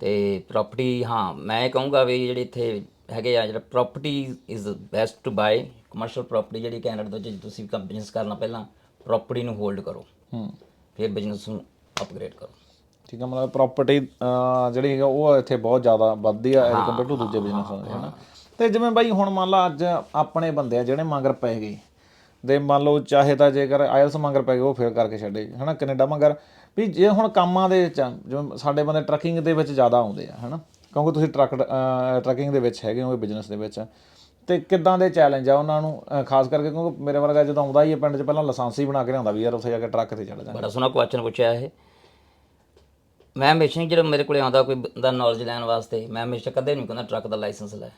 ਤੇ ਪ੍ਰਾਪਰਟੀ ਹਾਂ ਮੈਂ ਇਹ ਕਹੂੰਗਾ ਵੀ ਜਿਹੜੀ ਇੱਥੇ ਹੈਗੇ ਆ ਜਿਹੜਾ property is best to buy commercial property ਜਿਹੜੀ ਕੈਨੇਡਾ ਦੇ ਵਿੱਚ ਤੁਸੀਂ ਕੰਮ ਬਿਜ਼ਨਸ ਕਰਨਾ ਪਹਿਲਾਂ ਪ੍ਰਾਪਰਟੀ ਨੂੰ ਹੋਲਡ ਕਰੋ। ਹੂੰ। ਫਿਰ ਬਿਜ਼ਨਸ ਨੂੰ ਅਪਗ੍ਰੇਡ ਕਰੋ। ਠੀਕ ਹੈ ਮਤਲਬ ਪ੍ਰਾਪਰਟੀ ਜਿਹੜੀ ਹੈਗਾ ਉਹ ਇੱਥੇ ਬਹੁਤ ਜ਼ਿਆਦਾ ਵੱਧਦੀ ਆ ਐਜ਼ ਕੰਪੇਅਰ ਟੂ ਦੂਜੇ ਬਿਜ਼ਨਸ ਹੁੰਦੇ ਹਨਾ? ਤੇ ਜਿਵੇਂ ਬਾਈ ਹੁਣ ਮੰਨ ਲਾ ਅੱਜ ਆਪਣੇ ਬੰਦੇ ਆ ਜਿਹੜੇ ਮਗਰ ਪੈ ਗਏ ਦੇ ਮੰਨ ਲਓ ਚਾਹੇ ਤਾਂ ਜੇਕਰ ਆਇਲਸ ਮਗਰ ਪੈ ਗਏ ਉਹ ਫੇਰ ਕਰਕੇ ਛੱਡੇ ਹਨਾ ਕੈਨੇਡਾ ਮਗਰ ਵੀ ਜੇ ਹੁਣ ਕੰਮਾਂ ਦੇ ਵਿੱਚ ਜਿਵੇਂ ਸਾਡੇ ਬੰਦੇ ਟਰੱਕਿੰਗ ਦੇ ਵਿੱਚ ਜ਼ਿਆਦਾ ਆਉਂਦੇ ਆ ਹਨਾ? ਕਿਉਂਕਿ ਤੁਸੀਂ ਟਰੱਕ ਟਰੱਕਿੰਗ ਦੇ ਵਿੱਚ ਹੈਗੇ ਹੋ ਬਿਜ਼ਨਸ ਦੇ ਵਿੱਚ। ਤੇ ਕਿੱਦਾਂ ਦੇ ਚੈਲੰਜ ਆ ਉਹਨਾਂ ਨੂੰ ਖਾਸ ਕਰਕੇ ਕਿਉਂਕਿ ਮੇਰੇ ਵਰਗਾ ਜਦੋਂ ਆਉਂਦਾ ਹੀ ਹੈ ਪਿੰਡ 'ਚ ਪਹਿਲਾਂ ਲਾਇਸੈਂਸ ਹੀ ਬਣਾ ਕੇ ਲਿਆਉਂਦਾ ਵੀ ਯਾਰ ਉੱਥੇ ਜਾ ਕੇ ਟਰੱਕ ਤੇ ਚੜ ਜਾ ਬੜਾ ਸੋਹਣਾ ਕੁਐਸਚਨ ਪੁੱਛਿਆ ਇਹ। ਮੈਂ ਹਮੇਸ਼ਾ ਹੀ ਜਦੋਂ ਮੇਰੇ ਕੋਲੇ ਆਉਂਦਾ ਕੋਈ ਬੰਦਾ ਨੌਲੇਜ ਲੈਣ ਵਾਸਤੇ ਮੈਂ ਹਮੇਸ਼ਾ ਕਦੇ ਨਹੀਂ ਕਹਿੰਦਾ ਟਰੱਕ ਦਾ ਲਾਇਸੈਂਸ ਲੈ।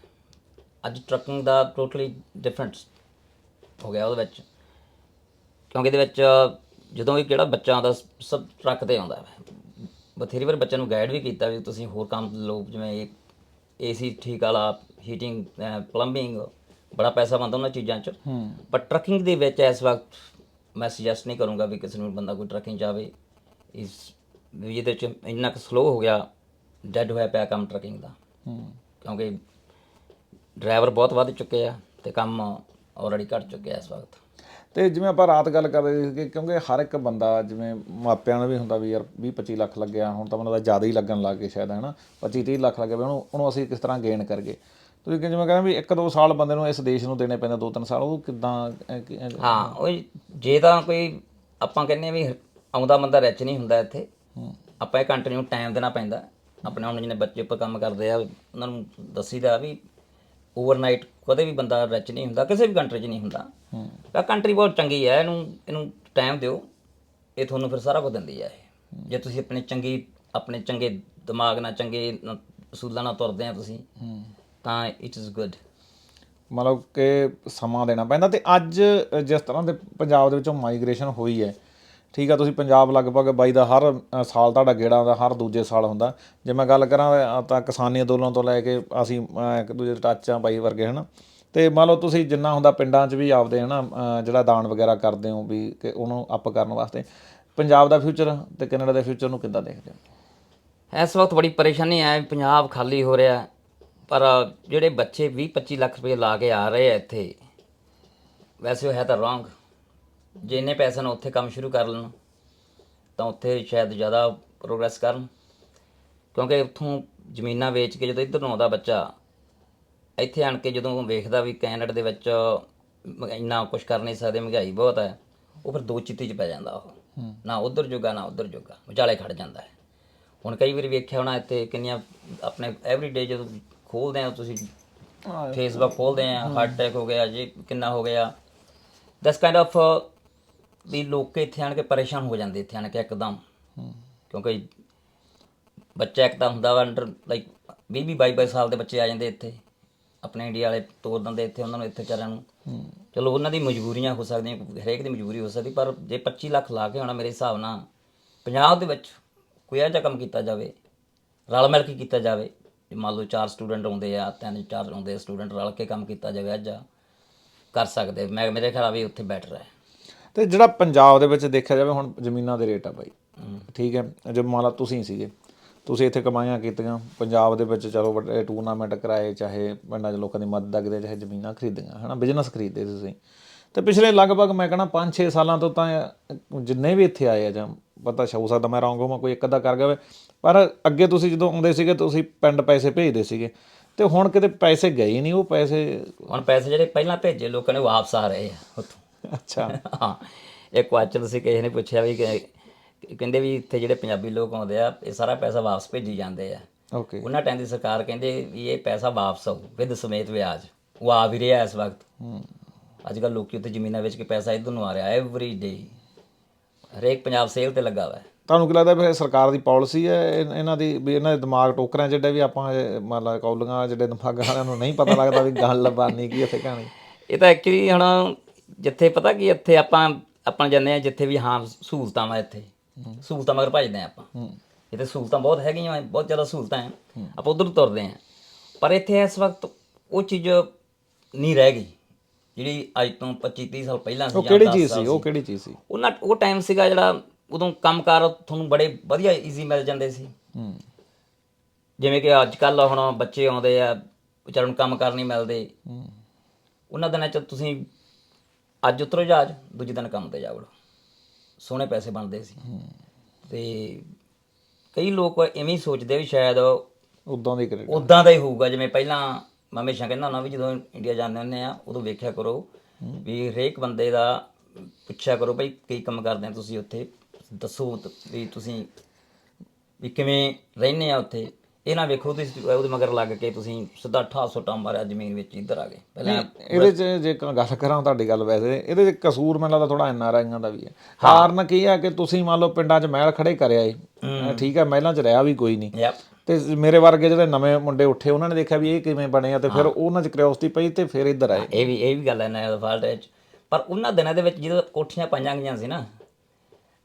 ਅੱਜ ਟਰੱਕਿੰਗ ਦਾ ਟੋਟਲੀ ਡਿਫਰੈਂਟ ਹੋ ਗਿਆ ਉਹਦੇ ਵਿੱਚ। ਕਿਉਂਕਿ ਇਹਦੇ ਵਿੱਚ ਜਦੋਂ ਵੀ ਕਿਹੜਾ ਬੱਚਾ ਆਉਂਦਾ ਸਭ ਟਰੱਕ ਤੇ ਆਉਂਦਾ। ਹੈ ਬਥੇਰੀ ਵਾਰ ਬੱਚਿਆਂ ਨੂੰ ਗਾਈਡ ਵੀ ਕੀਤਾ ਵੀ ਤੁਸੀਂ ਹੋਰ ਕੰਮ ਲਓ ਜਿਵੇਂ ਏਸੀ ਠੀਕ ਵਾਲਾ ਹੀਟਿੰਗ ਪਲੰਬਿੰਗ ਬੜਾ ਪੈਸਾ ਬਣਦਾ ਉਹਨਾਂ ਚੀਜ਼ਾਂ 'ਚ। ਪਰ ਟਰੱਕਿੰਗ ਦੇ ਵਿੱਚ ਇਸ ਵਕਤ ਮੈਂ ਸੁਜੈਸਟ ਨਹੀਂ ਕਰੂੰਗਾ ਵੀ ਕਿਸੇ ਨੂੰ ਬੰਦਾ ਕੋਈ ਟਰੱਕਿੰਗ ਜਾਵੇ ਇਸ ਵੀ ਇਹਦੇ 'ਚ ਇੰਨਾ ਕੁ ਸਲੋ ਹੋ ਗਿਆ ਡੈਡ ਹੋਇਆ ਪਿਆ ਕੰਮ ਟਰੱਕਿੰਗ ਦਾ। ਕਿਉਂਕਿ ਡਰਾਈਵਰ ਬਹੁਤ ਵੱਧ ਚੁੱਕੇ ਆ ਤੇ ਕੰਮ ਆਲਰੇਡੀ ਘਟ ਚੁੱਕਿਆ ਇਸ ਵਕਤ। ਤੇ ਜਿਵੇਂ ਆਪਾਂ ਰਾਤ ਗੱਲ ਕਰ ਰਹੇ ਸੀ ਕਿਉਂਕਿ ਹਰ ਇੱਕ ਬੰਦਾ ਜਿਵੇਂ ਮਾਪਿਆਂ ਨੂੰ ਵੀ ਹੁੰਦਾ ਵੀ ਯਾਰ 20 25 ਲੱਖ ਲੱਗਿਆ ਹੁਣ ਤਾਂ ਮੈਨੂੰ ਲੱਗਦਾ ਜ਼ਿਆਦਾ ਹੀ ਲੱਗਣ ਲੱਗ ਗਏ ਸ਼ਾਇਦ ਹਨਾ? 25 30 ਲੱਖ ਲੱਗਿਆ ਵੀ ਉਹਨੂੰ ਉਹਨੂੰ ਅਸੀਂ ਕਿਸ ਤਰ੍ਹਾਂ ਗੇਨ ਕਰਗੇ ਤੁਸੀਂ ਕਿ ਜਿਵੇਂ ਕਹਿੰਦੇ ਵੀ ਇੱਕ ਦੋ ਸਾਲ ਬੰਦੇ ਨੂੰ ਇਸ ਦੇਸ਼ ਨੂੰ ਦੇਣੇ ਪੈਂਦੇ ਦੋ ਤਿੰਨ ਸਾਲ ਉਹ ਕਿਦਾਂ ਹਾਂ ਉਹ ਜੇ ਤਾਂ ਕੋਈ ਆਪਾਂ ਕਹਿੰਦੇ ਆ ਵੀ ਆਉਂਦਾ ਬੰਦਾ ਰਿਚ ਨਹੀਂ ਹੁੰਦਾ ਇੱਥੇ ਆਪਾਂ ਇਹ ਕੰਟਰੀ ਨੂੰ ਟਾਈਮ ਦੇਣਾ ਪੈਂਦਾ। ਆਪਣੇ ਹੁਣ ਜਿਹਨੇ ਬੱਚੇ ਉੱਪਰ ਕੰਮ ਕਰਦੇ ਆ ਉਹਨਾਂ ਨੂੰ ਦੱਸੀਦਾ ਵੀ ਓਵਰਨਾਈਟ ਕਦੇ ਵੀ ਬੰਦਾ ਰਿਚ ਨਹੀਂ ਹੁੰਦਾ ਕਿਸੇ ਵੀ ਕੰਟਰੀ 'ਚ ਨਹੀਂ ਹੁੰਦਾ। ਤਾਂ ਕੰਟਰੀ ਬਹੁਤ ਚੰਗੀ ਹੈ ਇਹਨੂੰ ਇਹਨੂੰ ਟਾਈਮ ਦਿਓ। ਇਹ ਤੁਹਾਨੂੰ ਫਿਰ ਸਾਰਾ ਕੁਝ ਦਿੰਦੀ ਹੈ ਇਹ। ਜੇ ਤੁਸੀਂ ਆਪਣੇ ਚੰਗੀ ਆਪਣੇ ਚੰਗੇ ਦਿਮਾਗ ਨਾਲ ਚੰਗੇ ਅਸੂਲਾਂ ਨਾਲ ਤੁਰਦੇ ਆ ਤੁਸੀਂ ਤਾਂ ਇਟ ਇਜ਼ ਗੁੱਡ ਮਤਲਬ ਕਿ ਸਮਾਂ ਦੇਣਾ ਪੈਂਦਾ ਤੇ ਅੱਜ ਜਿਸ ਤਰ੍ਹਾਂ ਦੇ ਪੰਜਾਬ ਦੇ ਵਿੱਚੋਂ ਮਾਈਗ੍ਰੇਸ਼ਨ ਹੋਈ ਹੈ ਠੀਕ ਆ ਤੁਸੀਂ ਪੰਜਾਬ ਲਗਭਗ ਬਾਈ ਦਾ ਹਰ ਸਾਲ ਤੁਹਾਡਾ ਗੇੜਾ ਆਉਂਦਾ ਹਰ ਦੂਜੇ ਸਾਲ ਹੁੰਦਾ। ਜੇ ਮੈਂ ਗੱਲ ਕਰਾਂ ਤਾਂ ਕਿਸਾਨੀ ਅੰਦੋਲਨ ਤੋਂ ਲੈ ਕੇ ਅਸੀਂ ਇੱਕ ਦੂਜੇ ਦੇ ਟੱਚ ਆ ਬਾਈ ਵਰਗੇ ਹਨਾ। ਤੇ ਮੰਨ ਲਓ ਤੁਸੀਂ ਜਿੰਨਾ ਹੁੰਦਾ ਪਿੰਡਾਂ 'ਚ ਵੀ ਆਪਦੇ ਹਨਾ ਅ, ਜਿਹੜਾ ਦਾਨ ਵਗੈਰਾ ਕਰਦੇ ਹੋ ਵੀ ਕਿ ਉਹਨੂੰ ਅਪ ਕਰਨ ਵਾਸਤੇ। ਪੰਜਾਬ ਦਾ ਫਿਊਚਰ ਤੇ ਕੈਨੇਡਾ ਦੇ ਫਿਊਚਰ ਨੂੰ ਕਿੱਦਾਂ ਦੇਖਦੇ ਹੋ? ਇਸ ਵਕਤ ਬੜੀ ਪਰੇਸ਼ਾਨੀ ਹੈ ਪੰਜਾਬ ਖਾਲੀ ਹੋ ਰਿਹਾ। ਪਰ ਜਿਹੜੇ ਬੱਚੇ 20 25 ਲੱਖ ਰੁਪਏ ਲਾ ਕੇ ਆ ਰਹੇ ਆ ਇੱਥੇ ਵੈਸੇ ਉਹ ਹੈ ਤਾਂ ਰੋਂਗ ਜੇ ਇੰਨੇ ਪੈਸੇ ਨਾਲ ਉੱਥੇ ਕੰਮ ਸ਼ੁਰੂ ਕਰ ਲੈਣ ਤਾਂ ਉੱਥੇ ਸ਼ਾਇਦ ਜ਼ਿਆਦਾ ਪ੍ਰੋਗਰੈਸ ਕਰਨ। ਕਿਉਂਕਿ ਉੱਥੋਂ ਜ਼ਮੀਨਾਂ ਵੇਚ ਕੇ ਜਦੋਂ ਇੱਧਰ ਨੂੰ ਆਉਂਦਾ ਬੱਚਾ ਇੱਥੇ ਆਣ ਕੇ ਜਦੋਂ ਵੇਖਦਾ ਵੀ ਕੈਨੇਡਾ ਦੇ ਵਿੱਚ ਇੰਨਾ ਕੁਝ ਕਰ ਨਹੀਂ ਸਕਦੇ ਮਹਿੰਗਾਈ ਬਹੁਤ ਹੈ ਉਹ ਫਿਰ ਦੋ ਚਿੱਤੀ 'ਚ ਪੈ ਜਾਂਦਾ ਉਹ। ਨਾ ਉਧਰ ਜੋਗਾ ਨਾ ਉਧਰ ਜੋਗਾ ਵਿਚਾਲੇ ਖੜ ਜਾਂਦਾ ਹੈ। ਹੁਣ ਕਈ ਵਾਰੀ ਵੇਖਿਆ ਹੋਣਾ ਇੱਥੇ ਕਿੰਨੀਆਂ ਆਪਣੇ ਐਵਰੀਡੇ ਜਦੋਂ ਖੋਲਦੇ ਆ ਤੁਸੀਂ ਫੇਸਬੁੱਕ ਖੋਲਦੇ ਆ ਹਾਰਟ ਅਟੈਕ ਹੋ ਗਿਆ ਜੀ ਕਿੰਨਾ ਹੋ ਗਿਆ। ਦਸ ਕਾਈਂਡ ਆਫ ਵੀ ਲੋਕ ਇੱਥੇ ਆਣ ਕੇ ਪਰੇਸ਼ਾਨ ਹੋ ਜਾਂਦੇ ਇੱਥੇ ਆਣ ਕੇ ਇੱਕਦਮ। ਕਿਉਂਕਿ ਬੱਚਾ ਇੱਕ ਤਾਂ ਹੁੰਦਾ ਵਾ ਅੰਡਰ ਲਾਈਕ 20 ਵੀਹ 22 22 ਸਾਲ ਦੇ ਬੱਚੇ ਆ ਜਾਂਦੇ ਇੱਥੇ। ਆਪਣੇ ਇੰਡੀਆ ਵਾਲੇ ਤੋਰ ਦਿੰਦੇ ਇੱਥੇ ਉਹਨਾਂ ਨੂੰ ਇੱਥੇ ਵਿਚਾਰਿਆਂ ਨੂੰ। ਚਲੋ ਉਹਨਾਂ ਦੀ ਮਜਬੂਰੀਆਂ ਹੋ ਸਕਦੀਆਂ ਹਰੇਕ ਦੀ ਮਜਬੂਰੀ ਹੋ ਸਕਦੀ ਪਰ ਜੇ 25 ਲੱਖ ਲਾ ਕੇ ਹੋਣਾ ਮੇਰੇ ਹਿਸਾਬ ਨਾਲ ਪੰਜਾਬ ਦੇ ਵਿੱਚ ਕੋਈ ਇਹੋ ਜਿਹਾ ਕੰਮ ਕੀਤਾ ਜਾਵੇ ਰਲ ਮਿਲ ਕੇ ਕੀਤਾ ਜਾਵੇ ਜੇ ਮੰਨ ਲਓ ਚਾਰ ਸਟੂਡੈਂਟ ਆਉਂਦੇ ਆ ਤਿੰਨ ਚਾਰ ਆਉਂਦੇ ਸਟੂਡੈਂਟ ਰਲ ਕੇ ਕੰਮ ਕੀਤਾ ਜਾਵੇ ਅੱਜ ਕਰ ਸਕਦੇ। ਮੈਂ ਮੇਰੇ ਖਿਆਲ ਆ ਵੀ ਉੱਥੇ ਬੈਟਰ ਹੈ। ਤੇ ਜਿਹੜਾ ਪੰਜਾਬ ਦੇ ਵਿੱਚ ਦੇਖਿਆ ਜਾਵੇ ਹੁਣ ਜ਼ਮੀਨਾਂ ਦੇ ਰੇਟ ਆ ਬਾਈ। ਠੀਕ ਹੈ, ਜੇ ਮੰਨ ਲਾ ਤੁਸੀਂ ਸੀਗੇ, ਤੁਸੀਂ ਇੱਥੇ ਕਮਾਈਆਂ ਕੀਤੀਆਂ, ਪੰਜਾਬ ਦੇ ਵਿੱਚ ਚਲੋ ਵੱਡੇ ਟੂਰਨਾਮੈਂਟ ਕਰਾਏ, ਚਾਹੇ ਪਿੰਡਾਂ 'ਚ ਲੋਕਾਂ ਦੀ ਮਦਦ ਕਰਦੇ ਚਾਹੇ ਜ਼ਮੀਨਾਂ ਖਰੀਦੀਆਂ, ਹਨਾ ਬਿਜ਼ਨਸ ਖਰੀਦਦੇ ਸੀ ਤੁਸੀਂ। ਤੇ ਪਿਛਲੇ ਲਗਭਗ ਮੈਂ ਕਹਣਾ 5-6 ਸਾਲਾਂ ਤੋਂ ਤਾਂ, ਜਿੰਨੇ ਵੀ ਇੱਥੇ ਆਏ ਆ ਜਾਂ ਪਤਾ ਹੋ ਸਕਦਾ ਮੈਂ ਰੌਂਗ ਹੋਵਾਂ, ਕੋਈ ਇੱਕ ਅੱਧਾ ਕਰ ਗਿਆ ਹੋਵੇ, ਪਰ ਅੱਗੇ ਤੁਸੀਂ ਜਦੋਂ ਆਉਂਦੇ ਸੀਗੇ, ਤੁਸੀਂ ਪਿੰਡ ਪੈਸੇ ਭੇਜਦੇ ਸੀਗੇ। ਤੇ ਹੁਣ ਕਿਤੇ ਪੈਸੇ ਗਏ ਨਹੀਂ, ਉਹ ਪੈਸੇ ਹੁਣ ਪੈਸੇ ਜਿਹੜੇ ਪਹਿਲਾਂ ਭੇਜੇ, ਲੋਕਾਂ ਨੇ ਵਾਪਸ ਆ ਰਹੇ ਆ, ਉੱਥੋਂ। ਅੱਛਾ। ਹਾਂ। ਇਹ ਕੁਐਸਚਨ ਸੀ ਕਿਸੇ ਨੇ ਪੁੱਛਿਆ ਵੀ ਕਿ ਕਹਿੰਦੇ ਵੀ ਇੱਥੇ ਜਿਹੜੇ ਪੰਜਾਬੀ ਲੋਕ ਆਉਂਦੇ ਆ ਇਹ ਸਾਰਾ ਪੈਸਾ ਵਾਪਸ ਭੇਜੀ ਜਾਂਦੇ ਆ। ਓਕੇ ਉਹਨਾਂ ਟਾਈਮ ਦੀ ਸਰਕਾਰ ਕਹਿੰਦੇ ਵੀ ਇਹ ਪੈਸਾ ਵਾਪਸ ਆਊ ਵਿਦ ਸਮੇਤ ਵਿਆਜ। ਉਹ ਆ ਵੀ ਰਿਹਾ ਇਸ ਵਕਤ। ਅੱਜ ਕੱਲ ਲੋਕੀ ਉੱਥੇ ਜ਼ਮੀਨਾਂ ਵੇਚ ਕੇ ਪੈਸਾ ਇਧਰ ਨੂੰ ਆ ਰਿਹਾ ਐਵਰੀ ਡੇ ਹਰੇਕ ਪੰਜਾਬ ਸੇਲ ਤੇ ਲੱਗਾ ਹੋਇਆ। ਹੈ ਤੁਹਾਨੂੰ ਕੀ ਲੱਗਦਾ ਵੀ ਇਹ ਸਰਕਾਰ ਦੀ ਪਾਲਿਸੀ ਹੈ ਇਨ- ਇਹਨਾਂ ਦੀ ਵੀ ਇਹਨਾਂ ਦੇ ਦਿਮਾਗ ਟੋਕਰਿਆਂ ਜਿਹੜੇ ਵੀ ਆਪਾਂ ਇਹ ਮੰਨ ਲਾ ਕੌਲੀਆਂ ਜਿਹੜੇ ਦਿਮਾਗ ਵਾਲਿਆਂ ਨੂੰ ਨਹੀਂ ਪਤਾ ਲੱਗਦਾ ਵੀ ਗੱਲ ਬਾਨੀ ਕੀ ਇੱਥੇ ਕਹਾਣੀ। ਇਹ ਤਾਂ ਐਕਚੁਅਲੀ ਹੁਣ ਜਿੱਥੇ ਪਤਾ ਕੀ ਇੱਥੇ ਆਪਾਂ ਆਪਾਂ ਜਾਂਦੇ ਆ ਜਿੱਥੇ ਵੀ ਹਾਂ ਸਹੂਲਤਾਂ ਵਾ ਇੱਥੇ। ਸਹੂਲਤਾਂ ਮਗਰ ਭਜਦੇ ਆ ਆਪਾਂ। ਇੱਥੇ ਸਹੂਲਤਾਂ ਬਹੁਤ ਹੈਗੀਆਂ ਬਹੁਤ ਜ਼ਿਆਦਾ ਸਹੂਲਤਾਂ ਆ ਆਪਾਂ ਉਧਰ ਤੁਰਦੇ ਆ ਪਰ ਇੱਥੇ ਇਸ ਵਕਤ ਉਹ ਚੀਜ਼ ਨਹੀਂ ਰਹਿ ਗਈ। ਜਿਹੜੀ ਅੱਜ ਤੋਂ 25 30 ਸਾਲ ਪਹਿਲਾਂ ਸੀ ਉਹ ਕਿਹੜੀ 10 ਚੀਜ਼ ਸੀ? ਉਹ ਕਿਹੜੀ ਚੀਜ਼ ਸੀ? ਉਹਨਾਂ ਉਹ ਟਾਈਮ ਸੀਗਾ ਜਿਹੜਾ ਉਦੋਂ ਕੰਮਕਾਰ ਤੁਹਾਨੂੰ ਬੜੇ ਵਧੀਆ ਈਜ਼ੀ ਮਿਲ ਜਾਂਦੇ ਸੀ। ਜਿਵੇਂ ਕਿ ਅੱਜ ਕੱਲ ਹੁਣ ਬੱਚੇ ਆਉਂਦੇ ਆ ਵਿਚਾਰਨ ਕੰਮ ਕਰ ਨਹੀਂ ਮਿਲਦੇ। ਉਹਨਾਂ ਦਿਨਾਂ ਚ ਤੁਸੀਂ ਅੱਜ ਉਤਰੋ ਜਹਾਜ਼ ਦੂਜੇ ਦਿਨ ਕੰਮ ਤੇ ਜਾਵੜੋ ਸੋਹਣੇ ਪੈਸੇ ਬਣਦੇ ਸੀ। ਤੇ ਕਈ ਲੋਕ ਐਵੇਂ ਹੀ ਸੋਚਦੇ ਵੀ ਸ਼ਾਇਦ ਉਦਾਂ ਦੀ ਕ੍ਰੈਡਿਟ ਉਦਾਂ ਦਾ ਹੀ ਹੋਊਗਾ। ਜਿਵੇਂ ਪਹਿਲਾਂ ਮੈਂ ਹਮੇਸ਼ਾ ਕਹਿੰਦਾ ਹੁੰਦਾ ਵੀ ਜਦੋਂ ਇੰਡੀਆ ਜਾਂਦੇ ਹੁੰਦੇ ਆ ਉਦੋਂ ਵੇਖਿਆ ਕਰੋ ਵੀ ਹਰੇਕ ਬੰਦੇ ਦਾ ਪੁੱਛਿਆ ਕਰੋ ਭਈ ਕੀ ਕੰਮ ਕਰਦੇ ਆ ਤੁਸੀਂ ਉੱਥੇ। ਦੱਸੋ ਵੀ ਤੁਸੀਂ ਵੀ ਕਿਵੇਂ ਰਹਿੰਦੇ ਆ ਉੱਥੇ। ਇਹ ਨਾ ਵੇਖੋ ਤੁਸੀਂ ਉਹਦੇ ਮਗਰ ਲੱਗ ਕੇ ਤੁਸੀਂ ਸਿੱਧਾ 800 ਟਾਂ ਮਾਰਿਆ ਜ਼ਮੀਨ ਵਿੱਚ ਇੱਧਰ ਆ ਗਏ। ਪਹਿਲਾਂ ਇਹਦੇ ਚ ਜੇ ਗੱਲ ਕਰਾਂ ਤੁਹਾਡੀ ਗੱਲ ਵੈਸੇ ਇਹਦੇ ਚ ਕਸੂਰ ਮੈਨੂੰ ਲੱਗਦਾ ਥੋੜਾ ਐਨ ਆਰ ਆਈਆਂ ਦਾ ਵੀ ਹੈ। ਕਾਰਨ ਕੀ ਹੈ ਕਿ ਤੁਸੀਂ ਮੰਨ ਲਓ ਪਿੰਡਾਂ 'ਚ ਮਹਿਲ ਖੜੇ ਕਰਿਆ ਏ। ਠੀਕ ਹੈ ਮਹਿਲਾਂ 'ਚ ਰਿਹਾ ਵੀ ਕੋਈ ਨਹੀਂ। ਤੇ ਮੇਰੇ ਵਰਗੇ ਜਿਹੜੇ ਨਵੇਂ ਮੁੰਡੇ ਉੱਠੇ ਉਹਨਾਂ ਨੇ ਦੇਖਿਆ ਵੀ ਇਹ ਕਿਵੇਂ ਬਣੇ ਆ ਤੇ ਫਿਰ ਉਹਨਾਂ 'ਚ ਕਿਉਰਿਓਸਿਟੀ ਪਈ ਤੇ ਫਿਰ ਇੱਧਰ ਆਏ। ਇਹ ਵੀ ਇਹ ਵੀ ਗੱਲ ਹੈ ਨਾ ਫਾਲਟ ਵਿੱਚ ਪਰ ਉਹਨਾਂ ਦਿਨਾਂ ਦੇ ਵਿੱਚ ਜਦੋਂ ਕੋਠੀਆਂ ਪਾਈਆਂ ਗਈਆਂ ਸੀ ਨਾ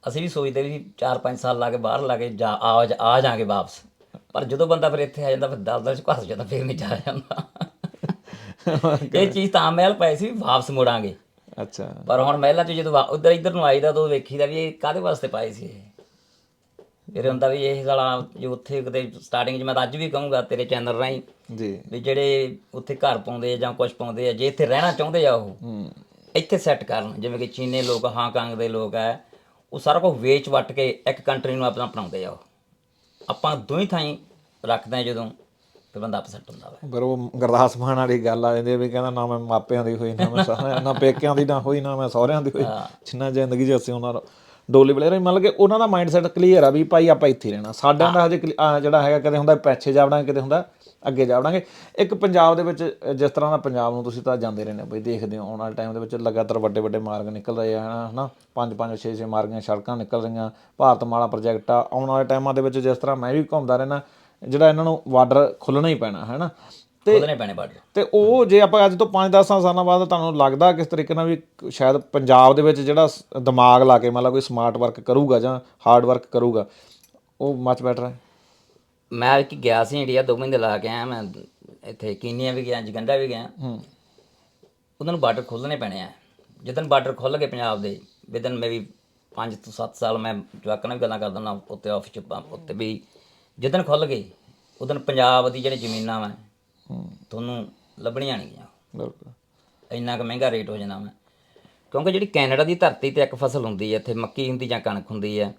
ਅਸੀਂ ਵੀ ਸੋਚਦੇ ਵੀ 4-5 ਸਾਲ ਲਾ ਕੇ ਬਾਹਰ ਲਾ ਕੇ ਜਾ ਆ ਜਾ- ਆ ਜਾਾਂਗੇ ਵਾਪਸ। ਪਰ ਜਦੋਂ ਬੰਦਾ ਫਿਰ ਇੱਥੇ ਆ ਜਾਂਦਾ ਫਿਰ ਦਲ ਦਲ ਚ ਘਸ ਜਾਂਦਾ ਫਿਰ ਨਹੀਂ ਜਾ ਜਾਂਦਾ। ਇਹ ਚੀਜ਼ ਤਾਂ ਮਹਿਲ ਪਏ ਸੀ ਵਾਪਸ ਮੁੜਾਂਗੇ। ਅੱਛਾ। ਪਰ ਹੁਣ ਮਹਿਲਾਂ ਚ ਜਦੋਂ ਉਧਰ ਇੱਧਰ ਨੂੰ ਆਈਦਾ ਤਾਂ ਵੇਖੀਦਾ ਵੀ ਇਹ ਕਾਦੇ ਵਾਸਤੇ ਪਾਏ ਸੀ ਇਹ? ਫਿਰ ਹੁੰਦਾ ਵੀ ਇਹ ਸਾਲਾ ਜੋ ਉੱਥੇ ਕਿਤੇ ਸਟਾਰਟਿੰਗ 'ਚ ਮੈਂ ਤਾਂ ਅੱਜ ਵੀ ਕਹੂੰਗਾ ਤੇਰੇ ਚੈਨਲ ਰਾਹੀਂ ਜੀ। ਵੀ ਜਿਹੜੇ ਉੱਥੇ ਘਰ ਪਾਉਂਦੇ ਆ ਜਾਂ ਕੁਝ ਪਾਉਂਦੇ ਆ ਜੇ ਇੱਥੇ ਰਹਿਣਾ ਚਾਹੁੰਦੇ ਆ ਉਹ ਇੱਥੇ ਸੈੱਟ ਕਰਨ। ਜਿਵੇਂ ਕਿ ਚੀਨੇ ਲੋਕ ਹਾਂਗਕਾਂਗ ਦੇ ਲੋਕ ਆ ਉਹ ਸਾਰਾ ਕੁਝ ਵੇਚ ਵੱਟ ਕੇ ਇੱਕ ਕੰਟਰੀ ਨੂੰ ਆਪਣਾ ਬਣਾਉਂਦੇ ਆ ਉਹ। ਆਪਾਂ ਦੋਈ ਥਾਈਂ ਰੱਖਦੇ ਆ ਜਦੋਂ ਤੇ ਬੰਦਾ ਅਪਸੈਟ ਹੁੰਦਾ ਵਾ। ਪਰ ਉਹ ਗੁਰਦਾਸ ਮਾਨ ਵਾਲੀ ਗੱਲ ਆ ਜਾਂਦੀ ਆ ਵੀ ਕਹਿੰਦਾ ਨਾ ਮੈਂ ਮਾਪਿਆਂ ਦੀ ਹੋਈ ਨਾ ਮੈਂ ਸਹੁਰਿਆਂ ਨਾ ਪੇਕਿਆਂ ਦੀ ਨਾ ਹੋਈ ਨਾ ਮੈਂ ਸਹੁਰਿਆਂ ਦੀ ਹੋਈ। ਜਿੰਨਾ ਜ਼ਿੰਦਗੀ 'ਚ ਅਸੀਂ ਉਹਨਾਂ ਦਾ ਡੋਲੇ ਬਲੇ ਰਹੀ ਮਤਲਬ ਕਿ ਉਹਨਾਂ ਦਾ ਮਾਈਂਡਸੈਟ ਕਲੀਅਰ ਆ ਵੀ ਭਾਈ ਆਪਾਂ ਇੱਥੇ ਰਹਿਣਾ। ਸਾਡਾ ਦਾ ਹਜੇ ਆਹ ਜਿਹੜਾ ਹੈਗਾ ਕਦੇ ਹੁੰਦਾ ਪਿੱਛੇ ਜਾਵੜਾਂਗੇ ਕਿਤੇ ਹੁੰਦਾ ਅੱਗੇ ਜਾਵੜਾਂਗੇ ਇੱਕ ਪੰਜਾਬ ਦੇ ਵਿੱਚ ਜਿਸ ਤਰ੍ਹਾਂ ਦਾ ਪੰਜਾਬ ਨੂੰ ਤੁਸੀਂ ਤਾਂ ਜਾਂਦੇ ਰਹਿੰਦੇ ਹੋ ਬਈ ਦੇਖਦੇ ਹੋ ਆਉਣ ਵਾਲੇ ਟਾਈਮ ਦੇ ਵਿੱਚ ਲਗਾਤਾਰ ਵੱਡੇ ਵੱਡੇ ਮਾਰਗ ਨਿਕਲ ਰਹੇ ਆ ਹਨਾ? ਹਨਾ? ਪੰਜ ਪੰਜ ਛੇ ਛੇ ਮਾਰਗਾਂ ਸੜਕਾਂ ਨਿਕਲ ਰਹੀਆਂ ਭਾਰਤ ਮਾਲਾ ਪ੍ਰੋਜੈਕਟ ਆ। ਆਉਣ ਵਾਲੇ ਟਾਈਮਾਂ ਦੇ ਵਿੱਚ ਜਿਸ ਤਰ੍ਹਾਂ ਮੈਂ ਵੀ ਘੁੰਮਦਾ ਰਹਿਣਾ ਜਿਹੜਾ ਇਹਨਾਂ ਨੂੰ ਬਾਰਡਰ ਖੁੱਲਣਾ ਹੀ ਪੈਣਾ ਹੈਨਾ? ਤੇ ਖੁੱਲਣੇ ਪੈਣੇ ਬਾਰਡਰ ਤੇ ਉਹ ਜੇ ਆਪਾਂ ਅੱਜ ਤੋਂ 5-10 ਸਾਲਾਂ ਬਾਅਦ ਤੁਹਾਨੂੰ ਲੱਗਦਾ ਕਿਸ ਤਰੀਕੇ ਨਾਲ ਵੀ ਸ਼ਾਇਦ ਪੰਜਾਬ ਦੇ ਵਿੱਚ ਜਿਹੜਾ ਦਿਮਾਗ ਲਾ ਕੇ ਮਤਲਬ ਕੋਈ ਸਮਾਰਟ ਵਰਕ ਕਰੂਗਾ ਜਾਂ ਹਾਰਡ ਵਰਕ ਕਰੂਗਾ ਉਹ ਮੱਚ ਬੈਟਰ ਹੈ? ਮੈਂ ਕਿ ਗਿਆ ਸੀ ਇੰਡੀਆ ਦੋ ਮਹੀਨੇ ਲਾ ਕੇ ਆਇਆ ਮੈਂ ਇੱਥੇ ਕੀਨੀਆ ਵੀ ਗਿਆ ਜਗੰਡਾ ਵੀ ਗਿਆ। ਹੂੰ। ਉਹਨਾਂ ਨੂੰ ਬਾਰਡਰ ਖੋਲਣੇ ਪੈਣੇ ਆ। ਜਦੋਂ ਬਾਰਡਰ ਖੁੱਲ ਗਏ ਪੰਜਾਬ ਦੇ ਵਿਦਨ ਮੇ ਵੀ 5 ਤੋਂ 7 ਸਾਲ ਮੈਂ ਜਵਾਕਾਂ ਨਾਲ ਵੀ ਗੱਲਾਂ ਕਰਦਾ ਨਾ ਉੱਤੇ ਆਫਿਸ ਚ ਉੱਤੇ ਵੀ ਜਦੋਂ ਖੁੱਲ ਗਏ ਉਦੋਂ ਪੰਜਾਬ ਦੀ ਜਿਹੜੀ ਜ਼ਮੀਨਾਂ ਵਾ ਹੂੰ। ਤੁਹਾਨੂੰ ਲੱਭਣੀਆਂ ਨਹੀਂ ਗਈਆਂ। ਬਿਲਕੁਲ। ਇੰਨਾ ਕੁ ਮਹਿੰਗਾ ਰੇਟ ਹੋ ਜਾਣਾ ਵਾ। ਕਿਉਂਕਿ ਜਿਹੜੀ ਕੈਨੇਡਾ ਦੀ ਧਰਤੀ ਤੇ ਇੱਕ ਫਸਲ ਹੁੰਦੀ ਹੈ ਇੱਥੇ ਮੱਕੀ ਹੁੰਦੀ ਜਾਂ ਕਣਕ ਹੁੰਦੀ ਹੈ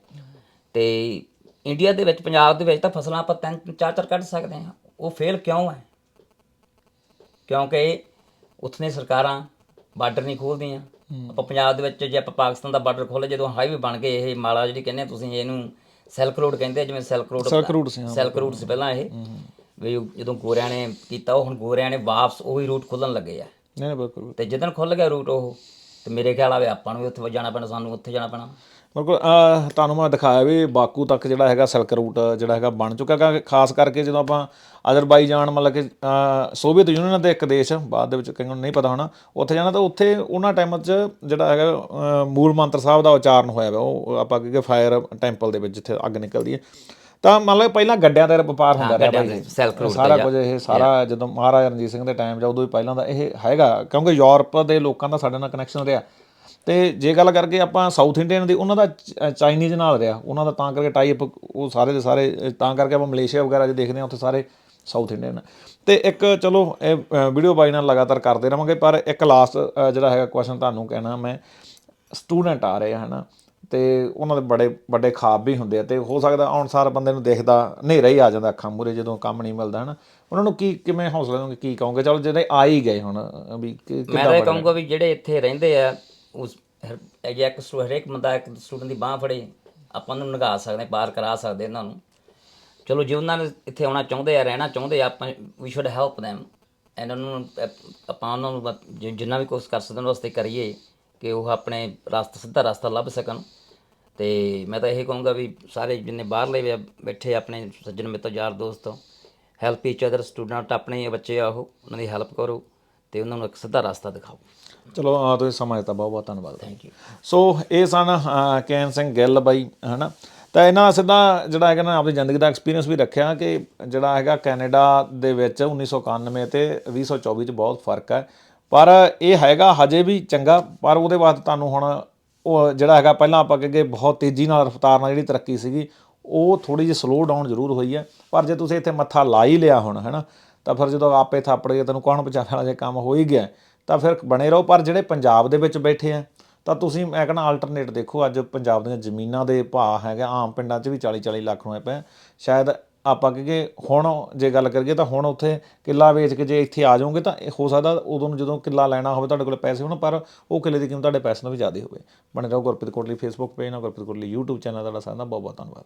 ਤੇ ਇੰਡੀਆ ਦੇ ਵਿੱਚ ਪੰਜਾਬ ਦੇ ਵਿੱਚ ਤਾਂ ਫਸਲਾਂ ਆਪਾਂ ਤਿੰਨ ਚਾਰ ਚਾਰ ਕੱਢ ਸਕਦੇ ਹਾਂ। ਉਹ ਫੇਲ ਕਿਉਂ ਹੈ? ਕਿਉਂਕਿ ਉੱਥੇ ਸਰਕਾਰਾਂ ਬਾਰਡਰ ਨਹੀਂ ਖੋਲਦੀਆਂ ਆਪਾਂ ਪੰਜਾਬ ਦੇ ਵਿੱਚ ਜੇ ਆਪਾਂ ਪਾਕਿਸਤਾਨ ਦਾ ਬਾਰਡਰ ਖੋਲੇ ਜਦੋਂ ਹਾਈਵੇ ਬਣ ਗਏ ਇਹ ਮਾਲਾ ਜਿਹੜੀ ਕਹਿੰਦੇ ਤੁਸੀਂ ਇਹਨੂੰ ਸੈਲਕ ਰੋਡ ਕਹਿੰਦੇ ਜਿਵੇਂ ਸੈਲਕ ਰੋਡ Silk route ਸੀ, ਹਾਂ, ਸੈਲਕ ਰੂਟ ਸੀ ਪਹਿਲਾਂ ਇਹ। ਵੀ ਜਦੋਂ ਗੋਰਿਆਂ ਨੇ ਕੀਤਾ ਉਹ ਹੁਣ ਗੋਰਿਆਂ ਨੇ ਵਾਪਸ ਉਹੀ ਰੂਟ ਖੋਲਣ ਲੱਗੇ ਆ। ਨਹੀਂ ਨਹੀਂ ਬਿਲਕੁਲ ਤੇ ਜਦੋਂ ਖੁੱਲ ਗਿਆ ਰੂਟ ਉਹ ਤੇ ਮੇਰੇ ਖਿਆਲ ਆਵੇ ਆਪਾਂ ਨੂੰ ਵੀ ਉੱਥੇ ਜਾਣਾ ਪੈਣਾ ਸਾਨੂੰ ਉੱਥੇ ਜਾਣਾ ਪੈਣਾ। ਬਿਲਕੁਲ ਤੁਹਾਨੂੰ ਮੈਂ ਦਿਖਾਇਆ ਵੀ ਬਾਕੂ ਤੱਕ ਜਿਹੜਾ ਹੈਗਾ ਸਿਲਕ ਰੂਟ ਜਿਹੜਾ ਹੈਗਾ ਬਣ ਚੁੱਕਾ ਹੈਗਾ ਖਾਸ ਕਰਕੇ ਜਦੋਂ ਆਪਾਂ ਅਜ਼ਰਬਾਈਜਾਨ ਮਤਲਬ ਕਿ ਸੋਵੀਅਤ ਯੂਨੀਅਨ ਦੇ ਇੱਕ ਦੇਸ਼ ਬਾਅਦ ਦੇ ਵਿੱਚ ਕਈਆਂ ਨੂੰ ਨਹੀਂ ਪਤਾ ਹੋਣਾ ਉੱਥੇ ਜਾਣਾ ਤਾਂ ਉੱਥੇ ਉਹਨਾਂ ਟਾਈਮਾਂ 'ਚ ਜਿਹੜਾ ਹੈਗਾ ਮੂਲ ਮੰਤਰ ਸਾਹਿਬ ਦਾ ਉਚਾਰਨ ਹੋਇਆ ਵਾ ਉਹ ਆਪਾਂ ਕਹੀਏ ਫਾਇਰ ਟੈਂਪਲ ਦੇ ਵਿੱਚ ਜਿੱਥੇ ਅੱਗ ਨਿਕਲਦੀ ਹੈ। ਤਾਂ ਮਤਲਬ ਪਹਿਲਾਂ ਗੱਡਿਆਂ ਦਾ ਵਪਾਰ ਹੁੰਦਾ ਰਿਹਾ ਭਾਈ। ਸਾਰਾ ਕੁਝ ਇਹ ਸਾਰਾ ਜਦੋਂ ਮਹਾਰਾਜਾ ਰਣਜੀਤ ਸਿੰਘ ਦੇ ਟਾਈਮ ਜਾਂ ਉਦੋਂ ਹੀ ਪਹਿਲਾਂ ਦਾ ਇਹ ਹੈਗਾ ਕਿਉਂਕਿ ਯੂਰਪ ਦੇ ਲੋਕਾਂ ਦਾ ਸਾਡੇ ਨਾਲ ਕਨੈਕਸ਼ਨ ਰਿਹਾ। ਤੇ ਜੇ ਗੱਲ ਕਰਕੇ ਆਪਾਂ ਸਾਊਥ ਇੰਡੀਅਨ ਦੀ ਉਹਨਾਂ ਦਾ ਚਾਈਨੀਜ਼ ਨਾਲ ਰਿਹਾ ਉਹਨਾਂ ਦਾ ਤਾਂ ਕਰਕੇ ਟਾਈ ਅਪ ਉਹ ਸਾਰੇ ਦੇ ਸਾਰੇ ਤਾਂ ਕਰਕੇ ਆਪਾਂ ਮਲੇਸ਼ੀਆ ਵਗੈਰਾ 'ਚ ਦੇਖਦੇ ਹਾਂ ਉੱਥੇ ਸਾਰੇ ਸਾਊਥ ਇੰਡੀਅਨ ਤੇ ਇੱਕ ਚਲੋ ਇਹ ਵੀਡੀਓ ਬਾਈ ਨਾਲ ਲਗਾਤਾਰ ਕਰਦੇ ਰਵਾਂਗੇ ਪਰ ਇੱਕ ਲਾਸਟ ਜਿਹੜਾ ਹੈਗਾ ਕੁਐਸਚਨ ਤੁਹਾਨੂੰ ਕਹਿਣਾ ਮੈਂ ਸਟੂਡੈਂਟ ਆ ਰਹੇ ਆ ਹਨਾ ਤੇ ਉਹਨਾਂ ਦੇ ਬੜੇ ਵੱਡੇ ਖਾਬ ਵੀ ਹੁੰਦੇ ਆ ਤੇ ਹੋ ਸਕਦਾ ਆਉਣ ਸਾਰ ਬੰਦੇ ਨੂੰ ਦੇਖਦਾ ਹਨੇਰਾ ਹੀ ਆ ਜਾਂਦਾ ਅੱਖਾਂ ਮੂਰੇ ਜਦੋਂ ਕੰਮ ਨਹੀਂ ਮਿਲਦਾ ਹਨਾ। ਉਹਨਾਂ ਨੂੰ ਕੀ ਕਿਵੇਂ ਹੌਸਲਾ ਦੋਗੇ ਕੀ ਕਹੋਗੇ? ਚਲੋ ਜਿਹੜੇ ਆ ਹੀ ਗਏ ਹੁਣ ਵੀ ਕਿ- ਮੈਂ ਕਿੱਦਾਂ ਤਾਂ? ਕਹੂੰਗਾ ਵੀ ਜਿਹੜੇ ਇੱਥੇ ਰਹਿੰਦੇ ਆ ਉਸ ਹਰ- ਇਹ ਜੇ ਇੱਕ ਸਟੂ- ਹਰੇਕ ਬੰਦਾ ਇੱਕ ਸਟੂਡੈਂਟ ਦੀ ਬਾਹ ਫੜੇ, ਆਪਾਂ ਨੂੰ ਨਿਗਾਹ ਸਕਦੇ ਪਾਰ ਕਰਾ ਸਕਦੇ ਇਹਨਾਂ ਨੂੰ। ਚਲੋ, ਜੇ ਉਹਨਾਂ ਨੇ ਇੱਥੇ ਆਉਣਾ ਚਾਹੁੰਦੇ ਆ, ਰਹਿਣਾ ਚਾਹੁੰਦੇ ਆ, ਆਪਾਂ ਵੀ ਸ਼ੁੱਡ ਹੈਲਪ them ਇਹਨਾਂ ਨੂੰ ਆਪਾਂ ਉਹਨਾਂ ਨੂੰ ਜਿੰਨਾ ਵੀ ਕੋਸ਼ਿਸ਼ ਕਰ ਸਕਦੇ ਉਹਨਾਂ ਵਾਸਤੇ ਕਰੀਏ, ਕਿ ਉਹ ਆਪਣੇ ਰਸਤਾ, ਸਿੱਧਾ ਰਸਤਾ ਲੱਭ ਸਕਣ। ਤੇ ਮੈਂ ਤਾਂ ਇਹ ਕਹੂੰਗਾ ਵੀ ਸਾਰੇ ਜਿੰਨੇ ਬਾਹਰਲੇ ਵੀ ਬੈਠੇ ਆਪਣੇ ਸੱਜਣ ਮਿੱਤਰ, ਯਾਰ ਦੋਸਤ ਹੈਲਪ ਈਚ ਅਦਰ ਸਟੂਡੈਂਟ ਆਪਣੇ ਬੱਚੇ ਆ ਉਹ, ਉਹਨਾਂ ਦੀ ਹੈਲਪ ਕਰੋ ਤੇ ਉਹਨਾਂ ਨੂੰ ਇੱਕ ਸਿੱਧਾ ਰਸਤਾ ਦਿਖਾਓ। ਚਲੋ ਆ ਤੁਸੀਂ ਸਮਾਂ ਦਿੱਤਾ ਬਹੁਤ ਬਹੁਤ ਧੰਨਵਾਦ। ਥੈਂਕ ਯੂ ਸੋ ਇਹ ਸਨ ਕੈਨ ਸਿੰਘ ਗਿੱਲ ਬਾਈ ਹਨਾ? ਤਾਂ ਇਹਨਾਂ ਸਿੱਧਾ ਜਿਹੜਾ ਹੈਗਾ ਨਾ ਆਪਣੀ ਜ਼ਿੰਦਗੀ ਦਾ ਐਕਸਪੀਰੀਅੰਸ ਵੀ ਰੱਖਿਆ ਕਿ ਜਿਹੜਾ ਹੈਗਾ ਕੈਨੇਡਾ ਦੇ ਵਿੱਚ 1991 ਤੇ 2024 ਚ ਬਹੁਤ ਫ਼ਰਕ ਹੈ। ਪਰ ਇਹ ਹੈਗਾ ਹਜੇ ਵੀ ਚੰਗਾ ਪਰ ਉਹਦੇ ਬਾਅਦ ਤੁਹਾਨੂੰ ਹੁਣ ਉਹ ਜਿਹੜਾ ਹੈਗਾ ਪਹਿਲਾਂ ਆਪਾਂ ਕਹੇ ਬਹੁਤ ਤੇਜ਼ੀ ਨਾਲ ਰਫ਼ਤਾਰ ਨਾਲ ਜਿਹੜੀ ਤਰੱਕੀ ਸੀਗੀ ਉਹ ਥੋੜੀ ਜਿਹੀ ਸਲੋ ਡਾਊਨ ਜ਼ਰੂਰ ਹੋਈ ਹੈ। ਪਰ ਜੇ ਤੁਸੀਂ ਇੱਥੇ ਮੱਥਾ ਲਾ ਹੀ ਲਿਆ ਹੁਣ ਹੈਨਾ ਤਾਂ ਫਿਰ ਜਦੋਂ ਆਪੇ ਥਾਪੜ ਗਏ ਤੈਨੂੰ ਕੌਣ ਬਚਾਉਣ ਵਾਲਾ ਜੇ ਕੰਮ ਹੋ ਹੀ ਗਿਆ। ਤਾਂ ਫਿਰ ਬਣੇ ਰਹੋ, ਪਰ ਜਿਹੜੇ ਪੰਜਾਬ ਦੇ ਵਿੱਚ ਬੈਠੇ ਆ, ਤਾਂ ਤੁਸੀਂ ਮੈਂ ਕਹਿੰਦਾ ਆਲਟਰਨੇਟ ਦੇਖੋ, ਅੱਜ ਪੰਜਾਬ ਦੀਆਂ ਜ਼ਮੀਨਾਂ ਦੇ ਭਾਅ ਹੈਗੇ, ਆਮ ਪਿੰਡਾਂ 'ਚ ਵੀ 40 40 ਲੱਖ ਹੋਏ ਪਏ ਸ਼ਾਇਦ ਆਪਾਂ ਕਹੀਏ ਹੁਣ ਜੇ ਗੱਲ ਕਰੀਏ ਤਾਂ ਹੁਣ ਉੱਥੇ ਕਿੱਲਾ ਵੇਚ ਕੇ ਜੇ ਇੱਥੇ ਆ ਜਾਓਗੇ ਤਾਂ ਇਹ ਹੋ ਸਕਦਾ ਉਦੋਂ ਨੂੰ ਜਦੋਂ ਕਿੱਲਾ ਲੈਣਾ ਹੋਵੇ ਤੁਹਾਡੇ ਕੋਲ ਪੈਸੇ ਹੋਣ, ਪਰ ਉਹ ਕਿੱਲੇ ਦੀ ਕੀਮਤ ਤੁਹਾਡੇ ਪੈਸੇ ਤੋਂ ਵੀ ਜ਼ਿਆਦਾ ਹੋਵੇ। ਬਣੇ ਰਹੋ ਗੁਰਪ੍ਰੀਤ ਕੋਟਲੀ ਫੇਸਬੁੱਕ ਪੇਜ ਨਾਲ, ਗੁਰਪ੍ਰੀਤ ਕੋਟਲੀ YouTube ਚੈਨਲ ਤੁਹਾਡਾ ਸਾਰਿਆਂ ਦਾ ਬਹੁਤ ਬਹੁਤ ਧੰਨਵਾਦ।